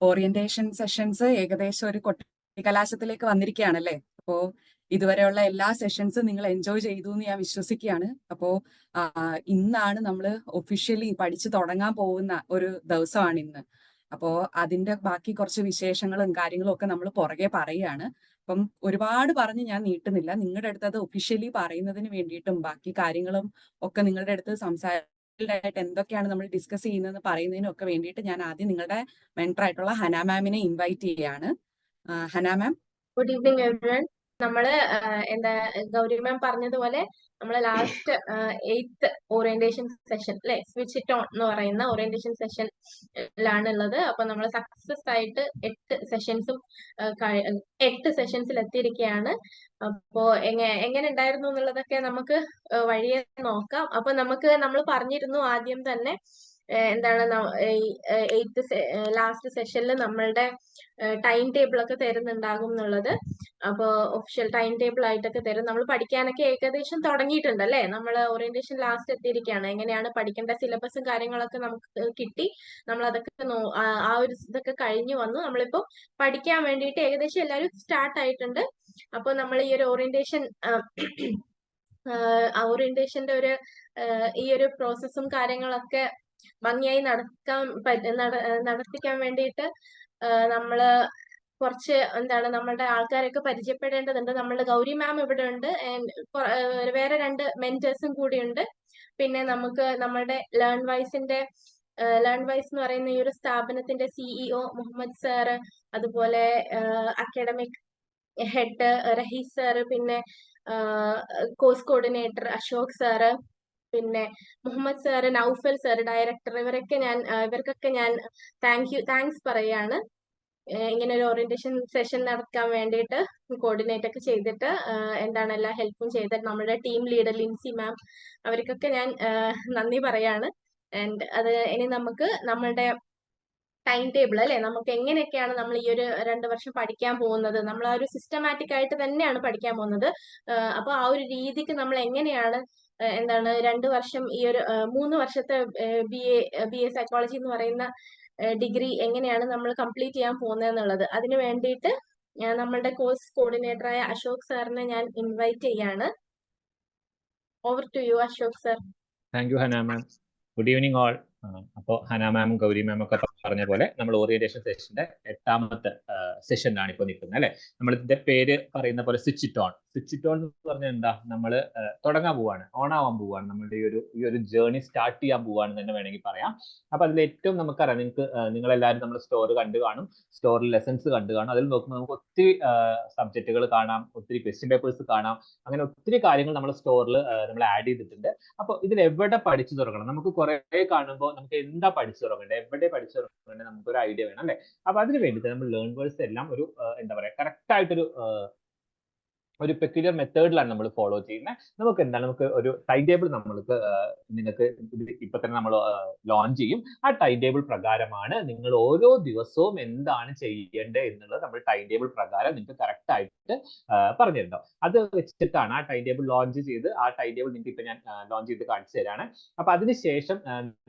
Orientation sessions ഏകദേശം ഒരു കൊട്ടിക്കലാശത്തിലേക്ക് വന്നിരിക്കുകയാണല്ലേ? അപ്പോ ഇതുവരെയുള്ള എല്ലാ സെഷൻസും നിങ്ങൾ എൻജോയ് ചെയ്തു എന്ന് ഞാൻ വിശ്വസിക്കുകയാണ്. അപ്പോ ഇന്നാണ് നമ്മൾ ഒഫീഷ്യലി പഠിച്ചു തുടങ്ങാൻ പോകുന്ന ഒരു ദിവസമാണ് ഇന്ന്. അപ്പോ അതിന്റെ ബാക്കി കുറച്ച് വിശേഷങ്ങളും കാര്യങ്ങളും ഒക്കെ നമ്മൾ പുറകെ പറയുകയാണ്. അപ്പം ഒരുപാട് പറഞ്ഞ് ഞാൻ നീട്ടുന്നില്ല. നിങ്ങളുടെ അടുത്ത് അത് ഒഫീഷ്യലി പറയുന്നതിന് വേണ്ടിയിട്ടും ബാക്കി കാര്യങ്ങളും ഒക്കെ നിങ്ങളുടെ അടുത്ത് സംസാരമായിട്ട് എന്തൊക്കെയാണ് നമ്മൾ ഡിസ്കസ് ചെയ്യുന്നതെന്ന് പറയുന്നതിനൊക്കെ വേണ്ടിയിട്ട് ഞാൻ ആദ്യം നിങ്ങളുടെ മെന്റർ ആയിട്ടുള്ള ഹന മാമിനെ ഇൻവൈറ്റ് ചെയ്യുകയാണ് ആ, Hana ma'am good evening everyone നമ്മൾ എന്താ ഗൗരി മാം പറഞ്ഞതുപോലെ നമ്മൾ ലാസ്റ്റ് എയ്ത്ത് ഓറിയന്റേഷൻ സെഷൻ അല്ലെ സ്വിച്ച് ഇറ്റ് ഓൺ എന്ന് പറയുന്ന ഓറിയന്റേഷൻ സെഷനിലാണ് ഉള്ളത്. അപ്പൊ നമ്മൾ സക്സസ് ആയിട്ട് എട്ട് സെഷൻസും എട്ട് സെഷൻസിൽ എത്തിയിരിക്കുകയാണ് അപ്പോ എങ്ങനെ എങ്ങനെ ഉണ്ടായിരുന്നു എന്നുള്ളതൊക്കെ നമുക്ക് വഴിയെ നോക്കാം. അപ്പൊ നമുക്ക് നമ്മൾ പറഞ്ഞിരുന്നു ആദ്യം തന്നെ എന്താണ് എയ്ത്ത് ലാസ്റ്റ് സെഷനിൽ നമ്മളുടെ ടൈം ടേബിൾ ഒക്കെ തരുന്നുണ്ടാകും എന്നുള്ളത്. അപ്പോൾ ഒഫീഷ്യൽ ടൈം ടേബിൾ ആയിട്ടൊക്കെ തരും. നമ്മൾ പഠിക്കാനൊക്കെ ഏകദേശം തുടങ്ങിയിട്ടുണ്ട് അല്ലേ? നമ്മൾ ഓറിയന്റേഷൻ ലാസ്റ്റ് എത്തിയിരിക്കുകയാണ്. എങ്ങനെയാണ് പഠിക്കേണ്ട സിലബസും കാര്യങ്ങളൊക്കെ നമുക്ക് കിട്ടി. നമ്മൾ അതൊക്കെ നോ- ആ ഒരു ഇതൊക്കെ കഴിഞ്ഞു വന്നു. നമ്മളിപ്പോൾ പഠിക്കാൻ വേണ്ടിയിട്ട് ഏകദേശം എല്ലാവരും സ്റ്റാർട്ട് ആയിട്ടുണ്ട്. അപ്പോൾ നമ്മൾ ഈ ഒരു ഓറിയന്റേഷൻ ഓറിയന്റേഷന്റെ ഒരു ഈ ഒരു പ്രോസസ്സും കാര്യങ്ങളൊക്കെ ഭംഗിയായി നടക്കാൻ നടത്തിക്കാൻ വേണ്ടിയിട്ട് നമ്മൾ കുറച്ച് എന്താണ് നമ്മളുടെ ആൾക്കാരൊക്കെ പരിചയപ്പെടേണ്ടതുണ്ട്. നമ്മളുടെ ഗൗരി മാം ഇവിടെ ഉണ്ട് വേറെ രണ്ട് മെന്റേഴ്സും കൂടിയുണ്ട്. പിന്നെ നമുക്ക് നമ്മളുടെ ലേൺ വൈസിന്റെ ലേൺ വൈസ് എന്ന് പറയുന്ന ഈ ഒരു സ്ഥാപനത്തിന്റെ സിഇഒ മുഹമ്മദ് സാറ് അതുപോലെ അക്കാഡമിക് ഹെഡ് റഹീസ് സാറ് പിന്നെ കോഴ്സ് കോർഡിനേറ്റർ അശോക് സാറ് പിന്നെ Muhammad sir Naufal sir director ഇവരൊക്കെ ഞാൻ ഇവർക്കൊക്കെ ഞാൻ താങ്ക് യു താങ്ക്സ് പറയാണ്. ഇങ്ങനെ ഒരു ഓറിയന്റേഷൻ സെഷൻ നടക്കാൻ വേണ്ടിയിട്ട് കോർഡിനേറ്റ് ഒക്കെ ചെയ്തിട്ട് എന്താണ് എല്ലാ ഹെൽപ്പും ചെയ്തിട്ട് നമ്മുടെ ടീം ലീഡർ ലിൻസി മാം അവർക്കൊക്കെ ഞാൻ നന്ദി പറയാണ്. ആൻഡ് അത് ഇനി നമുക്ക് നമ്മളുടെ ടൈം ടേബിൾ അല്ലെ? നമുക്ക് എങ്ങനെയൊക്കെയാണ് നമ്മൾ ഈ ഒരു രണ്ട് വർഷം പഠിക്കാൻ പോകുന്നത്? നമ്മൾ ആ ഒരു സിസ്റ്റമാറ്റിക് ആയിട്ട് തന്നെയാണ് പഠിക്കാൻ പോകുന്നത്. അപ്പോൾ അപ്പൊ ആ ഒരു രീതിക്ക് നമ്മൾ എങ്ങനെയാണ് എന്താണ് രണ്ട് വർഷം ഈ ഒരു മൂന്ന് വർഷത്തെ B A B A psychology എന്ന് പറയുന്ന ഡിഗ്രി എങ്ങനെയാണ് നമ്മൾ കംപ്ലീറ്റ് ചെയ്യാൻ പോകുന്നത് എന്നുള്ളത്. അതിന് വേണ്ടിയിട്ട് നമ്മളുടെ കോഴ്സ് കോർഡിനേറ്ററായ അശോക് സാറിനെ ഞാൻ ഇൻവൈറ്റ് ചെയ്യാണ്. Over to you Ashok sir thank you Hana ma'am good evening all അപ്പോൾ ഹന മാം ഗൗരി മാമും ഒക്കെ പറഞ്ഞ പോലെ നമ്മൾ ഓറിയന്റേഷൻ സെഷന്റെ എട്ടാമത്തെ സെഷനിലാണ് ഇപ്പോൾ നിൽക്കുന്നത് അല്ലെ? നമ്മൾ ഇതിന്റെ പേര് പറയുന്ന പോലെ switch it on switch it on എന്ന് പറഞ്ഞാൽ എന്താ? നമ്മൾ തുടങ്ങാൻ പോവാണ്. ഓൺ ആവാൻ പോവാണ്. നമ്മുടെ ഈ ഒരു ഈ ഒരു ജേർണി സ്റ്റാർട്ട് ചെയ്യാൻ പോവാണ് തന്നെ വേണമെങ്കിൽ പറയാം. അപ്പൊ അതിൽ ഏറ്റവും നമുക്കറിയാം നിങ്ങൾക്ക് നിങ്ങളെല്ലാവരും നമ്മൾ സ്റ്റോർ കണ്ടു കാണും. സ്റ്റോറിൽ ലെസൺസ് കണ്ടു കാണും. അതിൽ നോക്കുമ്പോൾ നമുക്ക് ഒത്തിരി സബ്ജക്റ്റുകൾ കാണാം ഒത്തിരി ക്വസ്റ്റ്യൻ പേപ്പേഴ്സ് കാണാം. അങ്ങനെ ഒത്തിരി കാര്യങ്ങൾ നമ്മൾ സ്റ്റോറിൽ നമ്മൾ ആഡ് ചെയ്തിട്ടുണ്ട്. അപ്പോൾ ഇതിൽ എവിടെ പഠിച്ചു തുടങ്ങണം? നമുക്ക് കുറെ കാണുമ്പോൾ നമുക്ക് എന്താ പഠിച്ചു തുടങ്ങേണ്ടത് എവിടെ പഠിച്ചു തുടങ്ങേണ്ടത് നമുക്കൊരു ഐഡിയ വേണം അല്ലെ? അപ്പൊ അതിനു വേണ്ടിയിട്ട് നമ്മൾ ലേൺ വേഴ്സ് എല്ലാം ഒരു എന്താ പറയാ കറക്റ്റ് ആയിട്ടൊരു ഒരു പെക്യുലർ മെത്തേഡിലാണ് നമ്മൾ ഫോളോ ചെയ്യുന്നത് നമുക്ക് എന്താണ് നമുക്ക് ഒരു ടൈം ടേബിൾ നമ്മൾക്ക് നിങ്ങൾക്ക് ഇപ്പൊ തന്നെ നമ്മൾ ലോഞ്ച് ചെയ്യും. ആ ടൈം ടേബിൾ പ്രകാരമാണ് നിങ്ങൾ ഓരോ ദിവസവും എന്താണ് ചെയ്യേണ്ടത് എന്നുള്ളത് നമ്മൾ ടൈം ടേബിൾ പ്രകാരം നിങ്ങൾക്ക് കറക്റ്റ് ആയിട്ട് പറഞ്ഞു തരുന്നുണ്ടോ അത് വെച്ചിട്ടാണ് ആ ടൈം ടേബിൾ ലോഞ്ച് ചെയ്ത് ആ ടൈം ടേബിൾ നിങ്ങൾക്ക് ഇപ്പൊ ഞാൻ ലോഞ്ച് ചെയ്ത് കാണിച്ചു തരാണ്. അപ്പൊ അതിനുശേഷം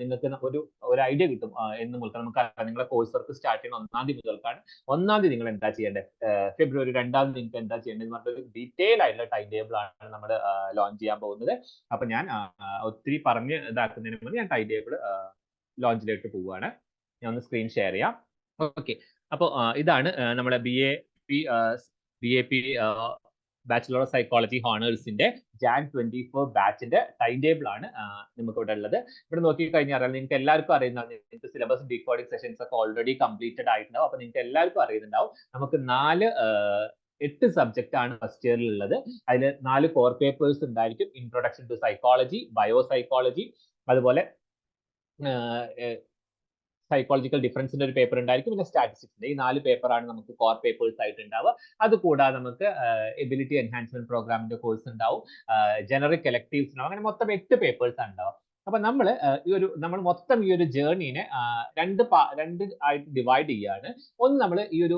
നിങ്ങൾക്ക് ഒരു ഒരു ഐഡിയ കിട്ടും എന്ന് മുതൽ നമുക്ക് നിങ്ങളുടെ നിങ്ങളെ കോഴ്സ് വർക്ക് സ്റ്റാർട്ട് ചെയ്യുന്ന ഒന്നാം തീയതി മുതൽക്കാണ്. ഒന്നാം തീയതി നിങ്ങൾ എന്താ ചെയ്യേണ്ടത്? ഫെബ്രുവരി രണ്ടാം തീയതി നിങ്ങൾക്ക് എന്താ ചെയ്യേണ്ടത് ഡീറ്റെയിൽ ആയിട്ടുള്ള ടൈം ടേബിൾ ആണ് നമ്മൾ ലോഞ്ച് ചെയ്യാൻ പോകുന്നത്. അപ്പൊ ഞാൻ ഒത്തിരി പറഞ്ഞ് ഇതാക്കുന്നതിന് മുമ്പ് ഞാൻ ടൈം ടേബിൾ ലോഞ്ചിലേക്ക് പോവുകയാണ്. ഞാൻ ഒന്ന് സ്ക്രീൻ ഷെയർ ചെയ്യാം. ഓക്കെ അപ്പോൾ ഇതാണ് നമ്മുടെ B A P B A P bachelor of psychology ഹോണേഴ്സിന്റെ Jan twenty four ബാച്ചിന്റെ ടൈം ടേബിൾ ആണ് നമുക്ക് ഇവിടെ ഉള്ളത്. ഇവിടെ നോക്കി കഴിഞ്ഞാൽ നിങ്ങൾക്ക് എല്ലാവർക്കും അറിയുന്നതാണ് നിങ്ങൾക്ക് സിലബസ് ഡീകോഡിംഗ് സെഷൻസ് ഒക്കെ ഓൾറെഡി കംപ്ലീറ്റഡ് ആയിട്ടുണ്ടാവും. അപ്പൊ നിങ്ങൾക്ക് എല്ലാവർക്കും അറിയുന്നുണ്ടാവും. നമുക്ക് നാല് എട്ട് സബ്ജക്റ്റ് ആണ് ഫസ്റ്റ് ഇയറിൽ ഉള്ളത്. അതിൽ നാല് കോർ പേപ്പേഴ്സ് ഉണ്ടായിരിക്കും. Introduction to psychology bio psychology അതുപോലെ സൈക്കോളജിക്കൽ ഡിഫറൻസിന്റെ ഒരു പേപ്പർ ഉണ്ടായിരിക്കും. പിന്നെ സ്റ്റാറ്റിസ്റ്റിക്സിന്റെ ഈ നാല് പേപ്പറാണ് നമുക്ക് കോർ പേപ്പേഴ്സ് ആയിട്ട് ഉണ്ടാവുക. അത് കൂടാതെ നമുക്ക് എബിലിറ്റി എൻഹാൻസ്മെന്റ് പ്രോഗ്രാമിന്റെ കോഴ്സ് ഉണ്ടാവും. ജനറിക് എലക്ടീവ്സ് ഉണ്ടാവും. അങ്ങനെ മൊത്തം എട്ട് പേപ്പേഴ്സ് ആണ് ഉണ്ടാവുക. അപ്പൊ നമ്മൾ ഈ ഒരു നമ്മൾ മൊത്തം ഈ ഒരു ജേർണീനെ രണ്ട് രണ്ട് ആയിട്ട് ഡിവൈഡ് ചെയ്യാണ്. ഒന്ന് നമ്മൾ ഈ ഒരു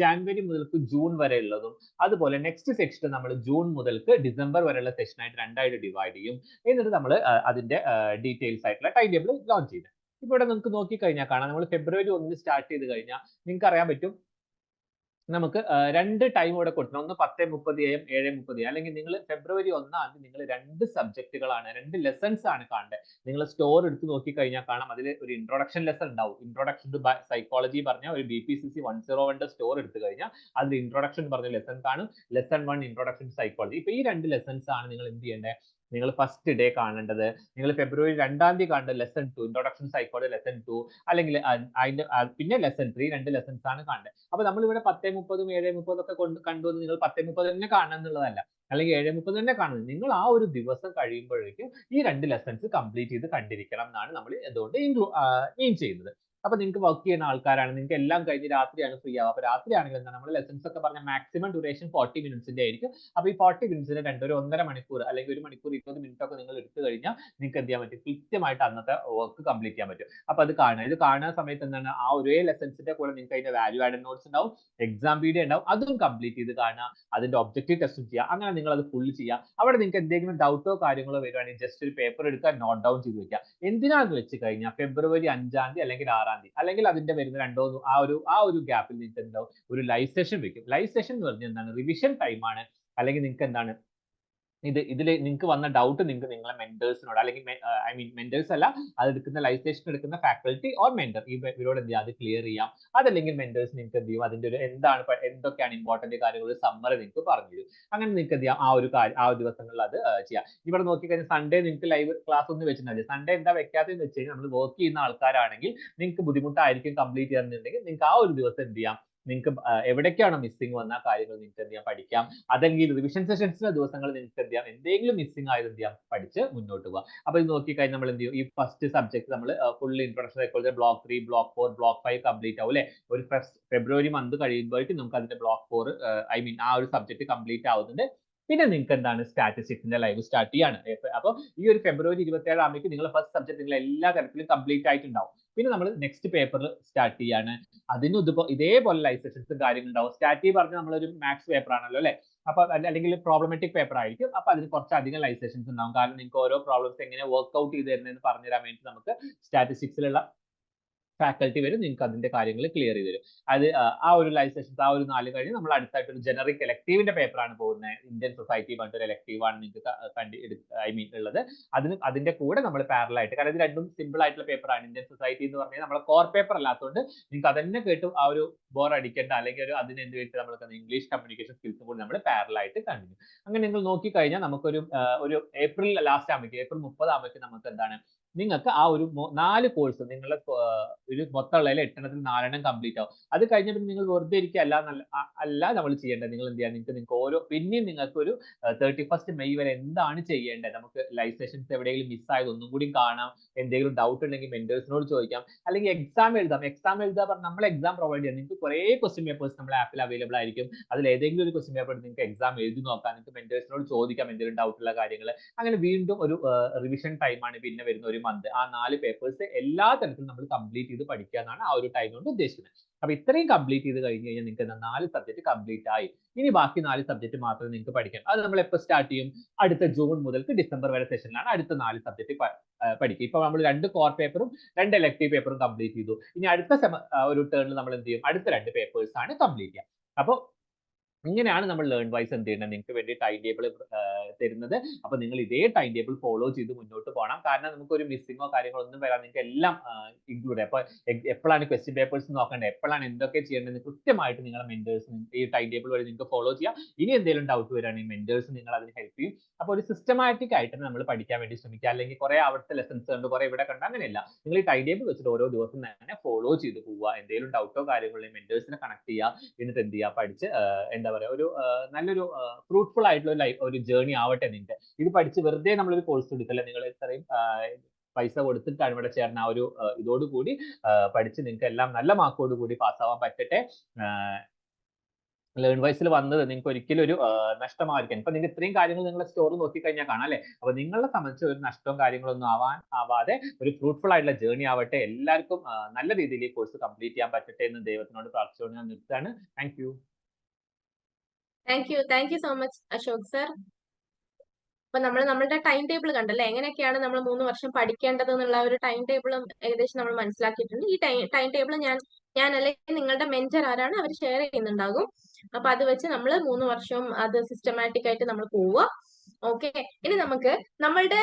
ജാനുവരി മുതൽക്ക് ജൂൺ വരെ ഉള്ളതും അതുപോലെ നെക്സ്റ്റ് സെക്ഷൻ നമ്മൾ ജൂൺ മുതൽക്ക് ഡിസംബർ വരെയുള്ള സെക്ഷൻ ആയിട്ട് രണ്ടായിട്ട് ഡിവൈഡ് ചെയ്യും. എന്നിട്ട് നമ്മൾ അതിന്റെ ഡീറ്റെയിൽസ് ആയിട്ടുള്ള ടൈം ടേബിൾ ലോഞ്ച് ചെയ്യും ഇപ്പൊ ഇവിടെ നമുക്ക് നോക്കിക്കഴിഞ്ഞാൽ കാണാം. നമ്മൾ ഫെബ്രുവരി ഒന്നിന് സ്റ്റാർട്ട് ചെയ്ത് കഴിഞ്ഞാൽ നിങ്ങൾക്ക് അറിയാൻ പറ്റും നമുക്ക് രണ്ട് ടൈം ഇവിടെ കൊടുക്കണം. ഒന്ന് പത്ത് മുപ്പത് എം ഏഴ് മുപ്പത് അല്ലെങ്കിൽ നിങ്ങൾ ഫെബ്രുവരി ഒന്നാം തീയതി നിങ്ങൾ രണ്ട് സബ്ജക്റ്റുകളാണ് രണ്ട് ലെസൺസ് ആണ് കാണേണ്ടത് നിങ്ങൾ സ്റ്റോർ എടുത്ത് നോക്കി കഴിഞ്ഞാൽ കാണാം അതിൽ ഒരു ഇൻട്രൊഡക്ഷൻ ലെസൺ ഉണ്ടാവും. ഇൻട്രൊഡക്ഷൻ ടു സൈക്കോളജി പറഞ്ഞ ഒരു B P C C one zero വണ്ടെ store എടുത്തു കഴിഞ്ഞാൽ അതിൽ ഇൻട്രൊഡക്ഷൻ പറഞ്ഞ ലെസൺ കാണും. Lesson one introduction to psychology ഇപ്പൊ ഈ രണ്ട് ലെസൺസ് ആണ് നിങ്ങൾ എന്ത് ചെയ്യേണ്ടത് നിങ്ങൾ ഫസ്റ്റ് ഡേ കാണേണ്ടത്. നിങ്ങൾ ഫെബ്രുവരി രണ്ടാം തീയതി കാണേണ്ടത് lesson two introduction psychology lesson two അല്ലെങ്കിൽ അതിന്റെ പിന്നെ ലെസൺ ത്രീ രണ്ട് ലെസൺസ് ആണ് കാണേണ്ടത്. അപ്പൊ നമ്മൾ ഇവിടെ പത്തേ മുപ്പതും ഏഴേ മുപ്പതും ഒക്കെ കൊണ്ട് കണ്ടു നിങ്ങൾ പത്തേ മുപ്പത് തന്നെ കാണണം എന്നുള്ളതല്ല. അല്ലെങ്കിൽ ഏഴേ മുപ്പത് തന്നെ കാണുന്നത് നിങ്ങൾ ആ ഒരു ദിവസം കഴിയുമ്പോഴേക്കും ഈ രണ്ട് ലെസൺസ് കംപ്ലീറ്റ് ചെയ്ത് കണ്ടിരിക്കണം എന്നാണ് നമ്മൾ എന്തുകൊണ്ട് മീൻ ചെയ്യുന്നത്. അപ്പൊ നിങ്ങൾക്ക് വർക്ക് ചെയ്യുന്ന ആൾക്കാരാണ്. നിങ്ങൾക്ക് എല്ലാം കഴിഞ്ഞ് രാത്രിയാണ് ഫ്രീ ആവുക. അപ്പൊ രാത്രിയാണെങ്കിൽ എന്താ? നമ്മൾ ലെസൺസ് ഒക്കെ പറഞ്ഞ മാക്സിമം ഡ്യൂറേഷൻ ഫോർട്ടി മിനിറ്റ്സിന്റെ ആയിരിക്കും. അപ്പൊ ഈ ഫോർട്ടി മിനിറ്റ്സിന് ഒരു ഒന്നര മണിക്കൂർ അല്ലെങ്കിൽ ഒരു മണിക്കൂർ ഇരുപത് മിനിറ്റ് ഒക്കെ നിങ്ങൾ എടുത്തു കഴിഞ്ഞാൽ നിങ്ങൾക്ക് എന്ത് ചെയ്യാൻ പറ്റും? കൃത്യമായിട്ട് അന്നത്തെ വർക്ക് കംപ്ലീറ്റ് ചെയ്യാൻ പറ്റും. അപ്പൊ അത് കാണുക. ഇത് കാണുന്ന സമയത്ത് എന്താണ്? ആ ഒരേ ലെസൺസിന്റെ കൂടെ നിങ്ങൾക്ക് അതിന്റെ വാല്യൂ ആഡ് നോട്ട്സ് ഉണ്ടാവും. എക്സാം വീഡിയോ ഉണ്ടാവും. അതും കംപ്ലീറ്റ് ചെയ്ത് കാണുക. അതിന്റെ ഒബ്ജക്റ്റീവ് ടെസ്റ്റും ചെയ്യുക. അങ്ങനെ നിങ്ങൾ അത് ഫുൾ ചെയ്യുക. അവിടെ നിങ്ങൾക്ക് എന്തെങ്കിലും ഡൗട്ടോ കാര്യങ്ങളോ വരുവാണെങ്കിൽ ജസ്റ്റ് ഒരു പേപ്പർ എടുക്കുക നോട്ട് ഡൗൺ ചെയ്ത് വെക്കുക. എന്തിനാണെന്ന് വെച്ച് കഴിഞ്ഞാൽ ഫെബ്രുവരി അഞ്ചാം തീയതി അല്ലെങ്കിൽ ആറാം തീയതി. അല്ലെങ്കിൽ അതിന്റെ വരുന്ന രണ്ടോ ആ ഒരു ആ ഒരു ഗ്യാപ്പിൽ നിങ്ങൾക്ക് എന്താവും? ഒരു ലൈവ് സെഷൻ വെക്കും. ലൈവ് സെഷൻ എന്ന് പറഞ്ഞാൽ എന്താണ്? റിവിഷൻ ടൈമാണ് അല്ലെങ്കിൽ നിങ്ങൾക്ക് എന്താണ്? ഇത് ഇതിൽ നിങ്ങൾക്ക് വന്ന ഡൗട്ട് നിങ്ങൾക്ക് നിങ്ങളെ മെന്റേഴ്സിനോട് അല്ലെങ്കിൽ ഐ മീൻ മെന്റേഴ്സ് അല്ല അത് എടുക്കുന്ന ലൈവ് സെഷൻ എടുക്കുന്ന ഫാക്കൽറ്റി ഓർ മെന്റർ ഇവരോട് എന്ത് ചെയ്യാം? അത് ക്ലിയർ ചെയ്യാം. അതല്ലെങ്കിൽ മെന്റേഴ്സ് നിങ്ങൾക്ക് എന്ത് ചെയ്യും? അതിന്റെ ഒരു എന്താണ് എന്തൊക്കെയാണ് ഇമ്പോർട്ടന്റ് കാര്യങ്ങൾ സമ്മറി നിങ്ങൾക്ക് പറഞ്ഞു തരും. അങ്ങനെ നിങ്ങൾക്ക് എന്ത് ചെയ്യാം? ആ ഒരു കാര്യം ആ ഒരു ദിവസങ്ങളിൽ അത് ചെയ്യാം. ഇവിടെ നോക്കിക്കഴിഞ്ഞാൽ സൺഡേ നിങ്ങൾക്ക് ലൈവ് ക്ലാസ് ഒന്നും വെച്ചിട്ടുണ്ടാവില്ല സൺഡേ എന്താ വെക്കാത്തതെന്ന് വെച്ച് കഴിഞ്ഞാൽ നമ്മൾ വർക്ക് ചെയ്യുന്ന ആൾക്കാരാണെങ്കിൽ നിങ്ങൾക്ക് ബുദ്ധിമുട്ടായിരിക്കും കംപ്ലീറ്റ് ചെയ്യാന്നുണ്ടെങ്കിൽ നിങ്ങൾക്ക് ആ ഒരു ദിവസം എന്ത് ചെയ്യാം? നിങ്ങൾക്ക് എവിടേക്കാണോ മിസ്സിംഗ് വന്ന കാര്യങ്ങൾ നിങ്ങൾക്ക് എന്ത് ചെയ്യാം? പഠിക്കാം. അതെങ്കിൽ റിവിഷൻ സെഷൻസിന്റെ ദിവസങ്ങൾ നിങ്ങൾക്ക് എന്ത് ചെയ്യാം? എന്തെങ്കിലും മിസ്സിംഗ് ആയത് എന്ത് ചെയ്യാം? പഠിച്ച് മുന്നോട്ട് പോകാം അപ്പൊ ഇത് നോക്കിക്കഴിഞ്ഞാൽ നമ്മൾ എന്ത് ചെയ്യും? ഈ ഫസ്റ്റ് സബ്ജക്ട് നമ്മൾ full introduction psychology block three block four block five complete ആവും അല്ലെ? ഒരു ഫെബ്രുവരി മന്ത് കഴിയുമ്പോഴേക്കും നമുക്ക് അതിന്റെ ബ്ലോക്ക് ഫോർ ഐ മീൻ ആ ഒരു സബ്ജക്ട് കംപ്ലീറ്റ് ആവുന്നുണ്ട്. പിന്നെ നിങ്ങൾക്ക് എന്താണ്? സ്റ്റാറ്റിസ്റ്റിക്സിന്റെ ലൈവ് സ്റ്റാർട്ട് ചെയ്യാണ്. അപ്പോൾ ഈ ഒരു ഫെബ്രുവരി ഇരുപത്തി ഏഴ് ആകുമ്പോൾ നിങ്ങൾ ഫസ്റ്റ് സബ്ജക്ട് നിങ്ങൾ എല്ലാ തരത്തിലും കംപ്ലീറ്റ് ആയിട്ടുണ്ടാവും. പിന്നെ നമ്മൾ നെക്സ്റ്റ് പേപ്പർ സ്റ്റാർട്ട് ചെയ്യാണ്. അതിന് ഇതേപോലെ ലൈസൻസും കാര്യങ്ങളുണ്ടാവും. സ്റ്റാർട്ട് പറഞ്ഞ നമ്മളൊരു മാത്സ് പേപ്പർ ആണല്ലോ അല്ലെ? അപ്പൊ അല്ലെങ്കിൽ പ്രോബ്ലമാറ്റിക് പേപ്പർ ആയിരിക്കും. അപ്പൊ അതിന് കുറച്ച് അധികം ലൈസൻസ് ഉണ്ടാവും. കാരണം നിങ്ങൾക്ക് ഓരോ പ്രോബ്ലംസ് എങ്ങനെ വർക്ക്ഔട്ട് ചെയ്ത് തരുന്നതെന്ന് പറഞ്ഞു വേണ്ടി നമുക്ക് സ്റ്റാറ്റിസ്റ്റിക്സിലുള്ള ഫാക്കൽറ്റി വരും നിങ്ങൾക്ക് അതിന്റെ കാര്യങ്ങൾ ക്ലിയർ ചെയ്ത് തരും. അത് ആ, ഒരു ലൈവ് സെഷൻസ് ആ ഒരു നാല് കഴിഞ്ഞ് നമ്മൾ അടുത്തായിട്ട് ഒരു ജനറിക് എലക്ടീവിന്റെ പേപ്പറാണ് പോകുന്നത്. ഇന്ത്യൻ സൊസൈറ്റി പറഞ്ഞിട്ട് ഒരു എലക്ടീവ് ആണ് നിങ്ങൾക്ക് കണ്ടി ഐ മീൻ ഉള്ളത്. അതിന് അതിന്റെ കൂടെ നമ്മൾ പാരലായിട്ട് കാരണം ഇത് രണ്ടും സിമ്പിൾ ആയിട്ടുള്ള പേപ്പറാണ് ഇന്ത്യൻ സൊസൈറ്റി എന്ന് പറഞ്ഞാൽ നമ്മളെ കോർ പേപ്പർ അല്ലാത്തതുകൊണ്ട് നിങ്ങൾക്ക് അതന്നെ കേട്ട് ആ ഒരു ബോർ അടിക്കേണ്ട. അല്ലെങ്കിൽ ഒരു അതിന് എന്ത് വേണ്ടി നമ്മൾ ഇംഗ്ലീഷ് കമ്മ്യൂണിക്കേഷൻ സ്കിൽസും കൂടി നമ്മൾ പാരലായിട്ട് കണ്ടിന്യൂ അങ്ങനെ നിങ്ങൾ നോക്കി കഴിഞ്ഞാൽ നമുക്കൊരു ഒരു ഏപ്രിൽ ലാസ്റ്റ് ആകുമ്പോഴേക്കും ഏപ്രിൽ മുപ്പത് ആകുമ്പോഴേക്കും നമുക്ക് എന്താണ് നിങ്ങൾക്ക് ആ ഒരു നാല് കോഴ്സ് നിങ്ങളുടെ ഒരു മൊത്തമുള്ള എട്ടെണ്ണത്തിൽ നാലെണ്ണം കംപ്ലീറ്റ് ആവും. അത് കഴിഞ്ഞ പിന്നെ നിങ്ങൾ വെറുതെ ഇരിക്കുക. അല്ല നല്ല അല്ല നമ്മൾ ചെയ്യേണ്ടത്. നിങ്ങൾ എന്ത് നിങ്ങൾക്ക് നിങ്ങൾക്ക് ഓരോ പിന്നെയും നിങ്ങൾക്ക് ഒരു തേർട്ടി ഫസ്റ്റ് മെയ് വരെ എന്താണ് ചെയ്യേണ്ടത്? നമുക്ക് ലൈവ് സെഷൻസ് എവിടെയെങ്കിലും മിസ്സായത് ഒന്നും കൂടി കാണാം. എന്തെങ്കിലും ഡൗട്ട് ഉണ്ടെങ്കിൽ മെന്റേഴ്സിനോട് ചോദിക്കാം. അല്ലെങ്കിൽ എക്സാം എഴുതാം. എക്സാം എഴുതാ പറഞ്ഞാൽ നമ്മൾ എക്സാം പ്രൊവൈഡ് ചെയ്യാം നിങ്ങൾക്ക് കുറേ ക്വസ്റ്റ്യൻ പേപ്പേഴ്സ് നമ്മുടെ ആപ്പിൽ അവൈലബിൾ ആയിരിക്കും. അതിൽ ഏതെങ്കിലും ഒരു ക്വസ്റ്റ്യൻ പേപ്പർ നിങ്ങൾക്ക് എക്സാം എഴുതി നോക്കാം. നിങ്ങൾക്ക് മെന്റേഴ്സിനോട് ചോദിക്കാം എന്തെങ്കിലും ഡൗട്ടുള്ള കാര്യങ്ങൾ. അങ്ങനെ വീണ്ടും ഒരു റിവിഷൻ ടൈമാണ് പിന്നെ വരുന്ന ഒരു മന്ത് ആ നാല് പേപ്പേഴ്സ് എല്ലാ തരത്തിലും നമ്മൾ കംപ്ലീറ്റ് ചെയ്ത് പഠിക്കുക എന്നാണ് ആ ഒരു ടൈം കൊണ്ട് ഉദ്ദേശിക്കുന്നത്. അപ്പൊ ഇത്രയും കംപ്ലീറ്റ് ചെയ്ത് കഴിഞ്ഞ് കഴിഞ്ഞാൽ നിങ്ങൾക്ക് നാല് സബ്ജക്ട് കംപ്ലീറ്റ് ആയി. ഇനി ബാക്കി നാല് സബ്ജക്ട് മാത്രമേ നിങ്ങൾക്ക് പഠിക്കാൻ. അത് നമ്മൾ എപ്പോൾ സ്റ്റാർട്ട് ചെയ്യും? അടുത്ത ജൂൺ മുതൽക്ക് ഡിസംബർ വരെ സെഷനിലാണ് അടുത്ത നാല് സബ്ജക്ട് പഠിക്കുക. ഇപ്പൊ നമ്മൾ രണ്ട് കോർ പേപ്പറും രണ്ട് എലക്ടീവ് പേപ്പറും കംപ്ലീറ്റ് ചെയ്തു. ഇനി അടുത്ത ഒരു ടേണിൽ നമ്മൾ എന്ത് ചെയ്യും? അടുത്ത രണ്ട് പേപ്പേഴ്സ് ആണ് കംപ്ലീറ്റ് ചെയ്യുക. അപ്പോൾ ഇങ്ങനെയാണ് നമ്മൾ ലേൺ വൈസ് എന്ത് ചെയ്യുന്നത്? നിങ്ങൾക്ക് വേണ്ടി ടൈം ടേബിൾ തരുന്നത്. അപ്പൊ നിങ്ങൾ ഇതേ ടൈം ടേബിൾ ഫോളോ ചെയ്ത് മുന്നോട്ട് പോകണം കാരണം നമുക്ക് ഒരു മിസ്സിങ്ങോ കാര്യങ്ങളോ ഒന്നും വരാൻ നിങ്ങൾക്ക് എല്ലാം ഇൻക്ലൂഡ് അപ്പൊ എപ്പോഴാണ് ക്വസ്റ്റ്യൻ പേപ്പേഴ്സ് നോക്കേണ്ടത് എപ്പോഴാണ് എന്തൊക്കെ ചെയ്യേണ്ടത്? കൃത്യമായിട്ട് നിങ്ങളുടെ മെന്റേഴ്സ് ഈ ടൈം ടേബിൾ വഴി നിങ്ങൾക്ക് ഫോളോ ചെയ്യാം. ഇനി എന്തെങ്കിലും ഡൗട്ട് വരികയാണെങ്കിൽ മെന്റേഴ്സ് നിങ്ങൾ അതിന് ഹെൽപ്പ് ചെയ്യും. അപ്പോൾ ഒരു സിസ്റ്റമാറ്റിക് ആയിട്ട് നമ്മൾ പഠിക്കാൻ വേണ്ടി ശ്രമിക്കുക. അല്ലെങ്കിൽ കുറെ അവിടുത്തെ ലെസൺസ് കണ്ട് കുറെ ഇവിടെ കണ്ട് അങ്ങനെയല്ല. നിങ്ങൾ ഈ ടൈം ടേബിൾ വെച്ചിട്ട് ഓരോ ദിവസം തന്നെ ഫോളോ ചെയ്ത് പോവുക. എന്തെങ്കിലും ഡൗട്ടോ കാര്യങ്ങളോ മെന്റേഴ്സിനെ കണക്ട് ചെയ്യുക. എന്നിട്ട് എന്ത് ചെയ്യുക? പഠിച്ച് ആ, എന്താ പറയാ ഒരു നല്ലൊരു ഫ്രൂട്ട്ഫുൾ ആയിട്ടുള്ള ലൈഫ് ഒരു ജേർണി ആവട്ടെ നിങ്ങൾക്ക് ഇത് പഠിച്ച് വെറുതെ നമ്മളൊരു കോഴ്സ് എടുക്കല്ല? നിങ്ങൾ ഇത്രയും പൈസ കൊടുത്തിട്ടാണ് ഇവിടെ ചേർന്ന ആ ഒരു ഇതോടുകൂടി പഠിച്ച് നിങ്ങൾക്ക് എല്ലാം നല്ല മാർക്കോട് കൂടി പാസ്സാവാൻ പറ്റട്ടെ. ലേൺ വൈസിൽ വന്നത് നിങ്ങൾക്ക് ഒരിക്കലും ഒരു നഷ്ടമായിരിക്കാം. ഇപ്പൊ നിങ്ങൾക്ക് ഇത്രയും കാര്യങ്ങൾ നിങ്ങളുടെ സ്റ്റോർ നോക്കിക്കഴിഞ്ഞാൽ കാണാം അല്ലെ? അപ്പൊ നിങ്ങളെ സംബന്ധിച്ച് ഒരു നഷ്ടവും കാര്യങ്ങളൊന്നും ആവാൻ ആവാതെ ഒരു ഫ്രൂട്ട്ഫുൾ ആയിട്ടുള്ള ജേർണി ആവട്ടെ. എല്ലാവർക്കും നല്ല രീതിയിൽ ഈ കോഴ്സ് കംപ്ലീറ്റ് ചെയ്യാൻ പറ്റട്ടെ എന്ന് ദൈവത്തിനോട് പ്രാർത്ഥിച്ചുകൊണ്ട് ഞാൻ നിർത്താണ് thank thank you thank you so much Ashok sir അപ്പൊ നമ്മൾ നമ്മുടെ ടൈം ടേബിൾ കണ്ടല്ലേ? എങ്ങനെയൊക്കെയാണ് നമ്മൾ മൂന്ന് വർഷം പഠിക്കേണ്ടത് എന്നുള്ള ഒരു ടൈം ടേബിളും ഏകദേശം നമ്മൾ മനസ്സിലാക്കിയിട്ടുണ്ട്. ഈ ടൈം ടൈം ടേബിൾ ഞാൻ ഞാൻ അല്ലെങ്കിൽ നിങ്ങളുടെ മെന്റർ ആരാണ് അവർ ഷെയർ ചെയ്യുന്നുണ്ടാകും. അപ്പൊ അത് വെച്ച് നമ്മൾ മൂന്ന് വർഷവും അത് സിസ്റ്റമാറ്റിക് ആയിട്ട് നമ്മൾ പോവുക. ഓക്കെ ഇനി നമുക്ക് നമ്മളുടെ